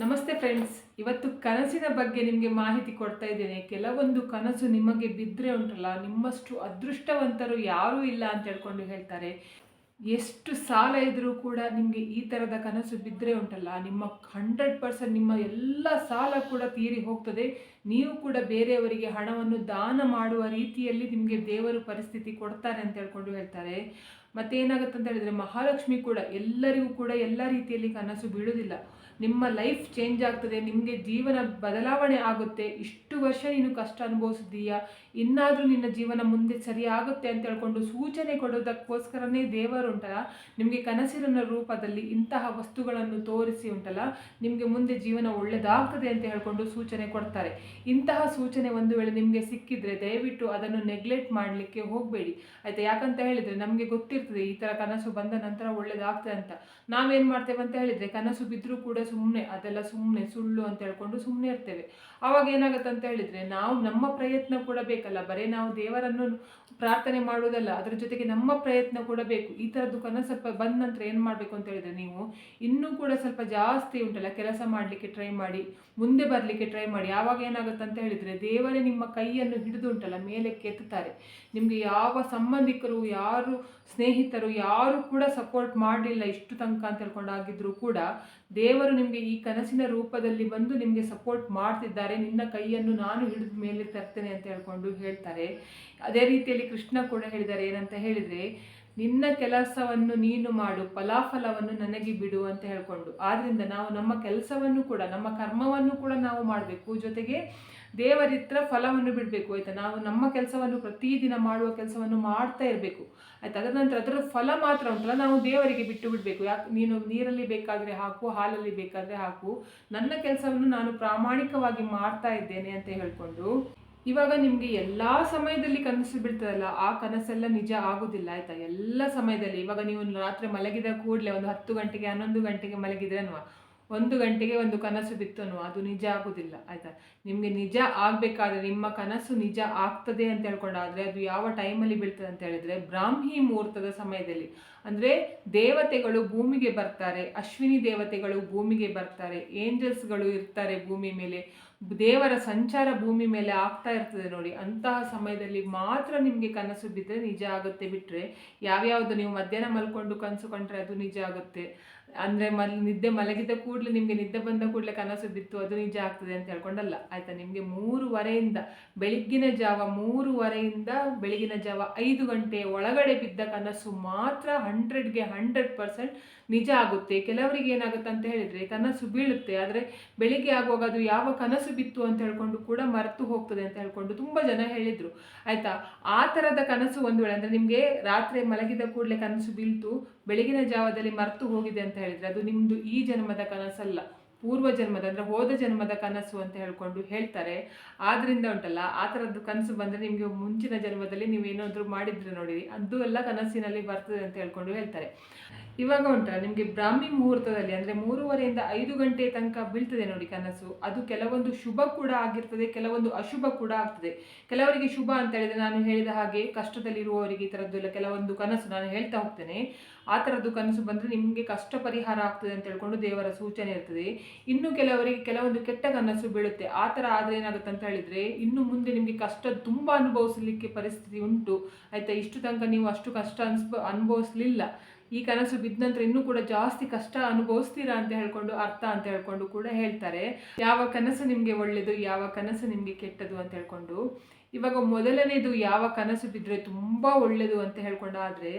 ನಮಸ್ತೆ ಫ್ರೆಂಡ್ಸ್, ಇವತ್ತು ಕನಸಿನ ಬಗ್ಗೆ ನಿಮಗೆ ಮಾಹಿತಿ ಕೊಡ್ತಾ ಇದ್ದೇನೆ. ಕೆಲವೊಂದು ಕನಸು ನಿಮಗೆ ಬಿದ್ದರೆ ಉಂಟಲ್ಲ, ನಿಮ್ಮಷ್ಟು ಅದೃಷ್ಟವಂತರು ಯಾರೂ ಇಲ್ಲ ಅಂತ ಹೇಳ್ಕೊಂಡು ಹೇಳ್ತಾರೆ. ಎಷ್ಟು ಸಾಲ ಇದ್ರೂ ಕೂಡ ನಿಮಗೆ ಈ ಥರದ ಕನಸು ಬಿದ್ದರೆ ಉಂಟಲ್ಲ, ನಿಮ್ಮ ಹಂಡ್ರೆಡ್ ಪರ್ಸೆಂಟ್ ನಿಮ್ಮ ಎಲ್ಲ ಸಾಲ ಕೂಡ ತೀರಿ ಹೋಗ್ತದೆ. ನೀವು ಕೂಡ ಬೇರೆಯವರಿಗೆ ಹಣವನ್ನು ದಾನ ಮಾಡುವ ರೀತಿಯಲ್ಲಿ ನಿಮಗೆ ದೇವರು ಪರಿಸ್ಥಿತಿ ಕೊಡ್ತಾರೆ ಅಂತ ಹೇಳ್ಕೊಂಡು ಹೇಳ್ತಾರೆ. ಮತ್ತೇನಾಗುತ್ತೆ ಅಂತ ಹೇಳಿದರೆ ಮಹಾಲಕ್ಷ್ಮಿ ಕೂಡ ಎಲ್ಲರಿಗೂ ಕೂಡ ಎಲ್ಲ ರೀತಿಯಲ್ಲಿ ಕನಸು ಬೀಳುವುದಿಲ್ಲ ನಿಮ್ಮ ಲೈಫ್ ಚೇಂಜ್ ಆಗ್ತದೆ, ನಿಮಗೆ ಜೀವನ ಬದಲಾವಣೆ ಆಗುತ್ತೆ, ಇಷ್ಟು ವರ್ಷ ನೀನು ಕಷ್ಟ ಅನುಭವಿಸಿದೀಯಾ ಇನ್ನಾದರೂ ನಿನ್ನ ಜೀವನ ಮುಂದೆ ಸರಿ ಆಗುತ್ತೆ ಅಂತ ಹೇಳ್ಕೊಂಡು ಸೂಚನೆ ಕೊಡೋದಕ್ಕೋಸ್ಕರನೇ ದೇವರು ಉಂಟಲ್ಲ? ನಿಮಗೆ ಕನಸಿನ ರೂಪದಲ್ಲಿ ಇಂತಹ ವಸ್ತುಗಳನ್ನು ತೋರಿಸಿ ಉಂಟಲ್ಲ? ನಿಮಗೆ ಮುಂದೆ ಜೀವನ ಒಳ್ಳೆಯದಾಗ್ತದೆ ಅಂತ ಹೇಳ್ಕೊಂಡು ಸೂಚನೆ ಕೊಡ್ತಾರೆ. ಇಂತಹ ಸೂಚನೆ ಒಂದು ವೇಳೆ ನಿಮಗೆ ಸಿಕ್ಕಿದ್ರೆ ದಯವಿಟ್ಟು ಅದನ್ನು ನೆಗ್ಲೆಕ್ಟ್ ಮಾಡಲಿಕ್ಕೆ ಹೋಗಬೇಡಿ. ಆಯಿತಾ? ಯಾಕಂತ ಹೇಳಿದರೆ ನಮಗೆ ಗೊತ್ತಿರ್ತದೆ ಈ ಥರ ಕನಸು ಬಂದ ನಂತರ ಒಳ್ಳೆಯದಾಗ್ತದೆ ಅಂತ. ನಾವೇನು ಮಾಡ್ತೇವೆ ಅಂತ ಹೇಳಿದರೆ ಕನಸು ಬಿದ್ದರೂ ಕೂಡ ಸುಮ್ಮನೆ ಅದೆಲ್ಲ ಸುಮ್ಮನೆ ಸುಳ್ಳು ಅಂತ ಹೇಳ್ಕೊಂಡು ಸುಮ್ಮನೆ ಇರ್ತೇವೆ. ಆವಾಗ ಏನಾಗುತ್ತೆ ಅಂತ ಹೇಳಿದರೆ, ನಾವು ನಮ್ಮ ಪ್ರಯತ್ನ ಕೂಡ ಬೇಕಲ್ಲ. ಬರೀ ನಾವು ದೇವರನ್ನು ಪ್ರಾರ್ಥನೆ ಮಾಡುವುದಲ್ಲ, ಅದರ ಜೊತೆಗೆ ನಮ್ಮ ಪ್ರಯತ್ನ ಕೂಡ ಬೇಕು. ಈ ಥರದ್ದು ಕನಸು ಸ್ವಲ್ಪ ಬಂದ ನಂತರ ಏನು ಮಾಡಬೇಕು ಅಂತ ಹೇಳಿದರೆ, ನೀವು ಇನ್ನೂ ಕೂಡ ಸ್ವಲ್ಪ ಜಾಸ್ತಿ ಉಂಟಲ್ಲ, ಕೆಲಸ ಮಾಡಲಿಕ್ಕೆ ಟ್ರೈ ಮಾಡಿ, ಮುಂದೆ ಬರಲಿಕ್ಕೆ ಟ್ರೈ ಮಾಡಿ. ಆವಾಗ ಏನಾಗುತ್ತೆ ಅಂತ ಹೇಳಿದರೆ, ದೇವರೇ ನಿಮ್ಮ ಕೈಯನ್ನು ಹಿಡಿದು ಉಂಟಲ್ಲ ಮೇಲೆ ಕೆತ್ತುತ್ತಾರೆ ನಿಮಗೆ ಯಾವ ಸಂಬಂಧಿಕರು, ಯಾರು ಸ್ನೇಹಿತರು, ಯಾರು ಕೂಡ ಸಪೋರ್ಟ್ ಮಾಡಲಿಲ್ಲ ಇಷ್ಟು ತನಕ ಅಂತ ಹೇಳ್ಕೊಂಡು ಆಗಿದ್ರು ಕೂಡ ದೇವರು ನಿಮಗೆ ಈ ಕನಸಿನ ರೂಪದಲ್ಲಿ ಬಂದು ನಿಮಗೆ ಸಪೋರ್ಟ್ ಮಾಡ್ತಿದ್ದಾರೆ. ನಿನ್ನ ಕೈಯನ್ನು ನಾನು ಹಿಡಿದ ಮೇಲೆ ತರ್ತೇನೆ ಅಂತ ಹೇಳ್ಕೊಂಡು ಹೇಳ್ತಾರೆ. ಅದೇ ರೀತಿಯಲ್ಲಿ ಕೃಷ್ಣ ಕೂಡ ಹೇಳಿದ್ದಾರೆ, ಏನಂತ ಹೇಳಿದರೆ, ನಿನ್ನ ಕೆಲಸವನ್ನು ನೀನು ಮಾಡು, ಫಲಾಫಲವನ್ನು ನನಗೆ ಬಿಡು ಅಂತ ಹೇಳ್ಕೊಂಡು. ಆದ್ದರಿಂದ ನಾವು ನಮ್ಮ ಕೆಲಸವನ್ನು ಕೂಡ, ನಮ್ಮ ಕರ್ಮವನ್ನು ಕೂಡ ನಾವು ಮಾಡಬೇಕು. ಜೊತೆಗೆ ದೇವರಿತ್ರ ಫಲವನ್ನು ಬಿಡಬೇಕು, ಆಯ್ತಾ? ನಾವು ನಮ್ಮ ಕೆಲಸವನ್ನು ಪ್ರತಿದಿನ ಮಾಡುವ ಕೆಲಸವನ್ನು ಮಾಡ್ತಾ ಇರಬೇಕು, ಆಯ್ತಾ? ಅದರ ನಂತರ ಅದರ ಫಲ ಮಾತ್ರ ಉಂಟಲ್ಲ, ನಾವು ದೇವರಿಗೆ ಬಿಟ್ಟು ಬಿಡಬೇಕು. ಯಾಕೆ, ನೀನು ನೀರಲ್ಲಿ ಬೇಕಾದರೆ ಹಾಕು, ಹಾಲಲ್ಲಿ ಬೇಕಾದರೆ ಹಾಕು. ನನ್ನ ಕೆಲಸವನ್ನು ನಾನು ಪ್ರಾಮಾಣಿಕವಾಗಿ ಮಾಡ್ತಾ ಇದ್ದೇನೆ ಅಂತ ಹೇಳ್ಕೊಂಡು, ಇವಾಗ ನಿಮಗೆ ಎಲ್ಲ ಸಮಯದಲ್ಲಿ ಕನಸು ಬಿಡ್ತದಲ್ಲ, ಆ ಕನಸೆಲ್ಲ ನಿಜ ಆಗೋದಿಲ್ಲ, ಆಯ್ತಾ? ಎಲ್ಲ ಸಮಯದಲ್ಲಿ. ಇವಾಗ ನೀವು ರಾತ್ರಿ ಮಲಗಿದ ಕೂಡಲೇ ಒಂದು ಹತ್ತು ಗಂಟೆಗೆ, ಹನ್ನೊಂದು ಗಂಟೆಗೆ ಮಲಗಿದ್ರೆ ಅನ್ವಾ ಒಂದು ಗಂಟೆಗೆ ಒಂದು ಕನಸು ಬಿತ್ತನು ಅದು ನಿಜ ಆಗುದಿಲ್ಲ, ಆಯಿತಾ? ನಿಮಗೆ ನಿಜ ಆಗಬೇಕಾದ್ರೆ, ನಿಮ್ಮ ಕನಸು ನಿಜ ಆಗ್ತದೆ ಅಂತ ಹೇಳ್ಕೊಂಡಾದರೆ, ಅದು ಯಾವ ಟೈಮಲ್ಲಿ ಬೀಳ್ತದೆ ಅಂತ ಹೇಳಿದ್ರೆ, ಬ್ರಾಹ್ಮಿ ಮುಹೂರ್ತದ ಸಮಯದಲ್ಲಿ. ಅಂದರೆ ದೇವತೆಗಳು ಭೂಮಿಗೆ ಬರ್ತಾರೆ, ಅಶ್ವಿನಿ ದೇವತೆಗಳು ಭೂಮಿಗೆ ಬರ್ತಾರೆ, ಏಂಜಲ್ಸ್ಗಳು ಇರ್ತಾರೆ ಭೂಮಿ ಮೇಲೆ. ದೇವರ ಸಂಚಾರ ಭೂಮಿ ಮೇಲೆ ಆಗ್ತಾ ಇರ್ತದೆ ನೋಡಿ. ಅಂತಹ ಸಮಯದಲ್ಲಿ ಮಾತ್ರ ನಿಮಗೆ ಕನಸು ಬಿದ್ದರೆ ನಿಜ ಆಗುತ್ತೆ ಬಿಟ್ಟರೆ ಯಾವ್ಯಾವುದು ನೀವು ಮಧ್ಯಾಹ್ನ ಮಲ್ಕೊಂಡು ಕನಸು ಕಂಡ್ರೆ ಅದು ನಿಜ ಆಗುತ್ತೆ. ಅಂದರೆ ಮಲ್, ನಿದ್ದೆ ಮಲಗಿದ ಕೂಡಲೇ ನಿಮಗೆ ನಿದ್ದೆ ಬಂದ ಕೂಡಲೇ ಕನಸು ಬಿತ್ತು, ಅದು ನಿಜ ಆಗ್ತದೆ ಅಂತ ಹೇಳ್ಕೊಂಡಲ್ಲ. ಆಯಿತಾ? ನಿಮಗೆ ಮೂರುವರೆಯಿಂದ ಬೆಳಗ್ಗಿನ ಜಾವ ಮೂರುವರೆಯಿಂದ ಬೆಳಗಿನ ಜಾವ ಐದು ಗಂಟೆ ಒಳಗಡೆ ಬಿದ್ದ ಕನಸು ಮಾತ್ರ ಹಂಡ್ರೆಡ್ಗೆ ಹಂಡ್ರೆಡ್ ಪರ್ಸೆಂಟ್ ನಿಜ ಆಗುತ್ತೆ. ಕೆಲವರಿಗೆ ಏನಾಗುತ್ತೆ ಅಂತ ಹೇಳಿದರೆ ಕನಸು ಬೀಳುತ್ತೆ. ಆದರೆ ಬೆಳಿಗ್ಗೆ ಆಗುವಾಗ ಅದು ಯಾವ ಕನಸು ಬಿತ್ತು ಅಂತ ಹೇಳ್ಕೊಂಡು ಕೂಡ ಮರೆತು ಹೋಗ್ತದೆ ಅಂತ ಹೇಳ್ಕೊಂಡು ತುಂಬ ಜನ ಹೇಳಿದರು. ಆಯಿತಾ? ಆ ಥರದ ಕನಸು ಒಂದು ವೇಳೆ ಅಂದರೆ ನಿಮಗೆ ರಾತ್ರಿ ಮಲಗಿದ ಕೂಡಲೇ ಕನಸು ಬೀಳ್ತು, ಬೆಳಗಿನ ಜಾವದಲ್ಲಿ ಮರೆತು ಹೋಗಿದೆ ಅಂತ ಹೇಳಿದರೆ ಅದು ನಿಮ್ಮದು ಈ ಜನ್ಮದ ಕನಸಲ್ಲ. ಪೂರ್ವ ಜನ್ಮದ, ಅಂದರೆ ಹೋದ ಜನ್ಮದ ಕನಸು ಅಂತ ಹೇಳ್ಕೊಂಡು ಹೇಳ್ತಾರೆ. ಆದ್ರಿಂದ ಉಂಟಲ್ಲ, ಆ ಥರದ್ದು ಕನಸು ಬಂದರೆ ನಿಮಗೆ ಮುಂಚಿನ ಜನ್ಮದಲ್ಲಿ ನೀವು ಏನಾದರೂ ಮಾಡಿದ್ರೆ ನೋಡಿರಿ ಅದು ಎಲ್ಲ ಕನಸಿನಲ್ಲಿ ಬರ್ತದೆ ಅಂತ ಹೇಳ್ಕೊಂಡು ಹೇಳ್ತಾರೆ. ಇವಾಗ ಉಂಟಲ್ಲ, ನಿಮಗೆ ಬ್ರಾಹ್ಮಿ ಮುಹೂರ್ತದಲ್ಲಿ ಅಂದರೆ ಮೂರುವರೆಯಿಂದ ಐದು ಗಂಟೆ ತನಕ ಬೀಳ್ತದೆ ನೋಡಿ ಕನಸು. ಅದು ಕೆಲವೊಂದು ಶುಭ ಕೂಡ ಆಗಿರ್ತದೆ, ಕೆಲವೊಂದು ಅಶುಭ ಕೂಡ ಆಗ್ತದೆ. ಕೆಲವರಿಗೆ ಶುಭ ಅಂತ ಹೇಳಿದರೆ ನಾನು ಹೇಳಿದ ಹಾಗೆ ಕಷ್ಟದಲ್ಲಿರುವವರಿಗೆ ಈ ಥರದ್ದು ಕೆಲವೊಂದು ಕನಸು ನಾನು ಹೇಳ್ತಾ ಹೋಗ್ತೇನೆ. ಆ ಥರದ್ದು ಕನಸು ಬಂದರೆ ನಿಮಗೆ ಕಷ್ಟ ಪರಿಹಾರ ಆಗ್ತದೆ ಅಂತ ಹೇಳ್ಕೊಂಡು ದೇವರ ಸೂಚನೆ ಇರ್ತದೆ. ಇನ್ನು ಕೆಲವರಿಗೆ ಕೆಲವೊಂದು ಕೆಟ್ಟ ಕನಸು ಬೀಳುತ್ತೆ. ಆ ಥರ ಆದರೆ ಏನಾಗುತ್ತೆ ಅಂತ ಹೇಳಿದರೆ ಇನ್ನು ಮುಂದೆ ನಿಮಗೆ ಕಷ್ಟ ತುಂಬ ಅನುಭವಿಸಲಿಕ್ಕೆ ಪರಿಸ್ಥಿತಿ ಉಂಟು. ಆಯಿತಾ? ಇಷ್ಟು ತನಕ ನೀವು ಅಷ್ಟು ಕಷ್ಟ ಅನ್ಸ್ಬ ಅನುಭವಿಸ್ಲಿಲ್ಲ. ಈ ಕನಸು ಬಿದ್ದ ನಂತರ ಇನ್ನೂ ಕೂಡ ಜಾಸ್ತಿ ಕಷ್ಟ ಅನುಭವಿಸ್ತೀರಾ ಅಂತ ಹೇಳ್ಕೊಂಡು, ಅರ್ಥ ಅಂತ ಹೇಳ್ಕೊಂಡು ಕೂಡ ಹೇಳ್ತಾರೆ. ಯಾವ ಕನಸು ನಿಮಗೆ ಒಳ್ಳೆಯದು ಯಾವ ಕನಸು ನಿಮಗೆ ಕೆಟ್ಟದು ಅಂತ ಹೇಳ್ಕೊಂಡು. ಇವಾಗ ಮೊದಲನೇದು ಯಾವ ಕನಸು ಬಿದ್ದರೆ ತುಂಬ ಒಳ್ಳೆಯದು ಅಂತ ಹೇಳ್ಕೊಂಡಾದರೆ,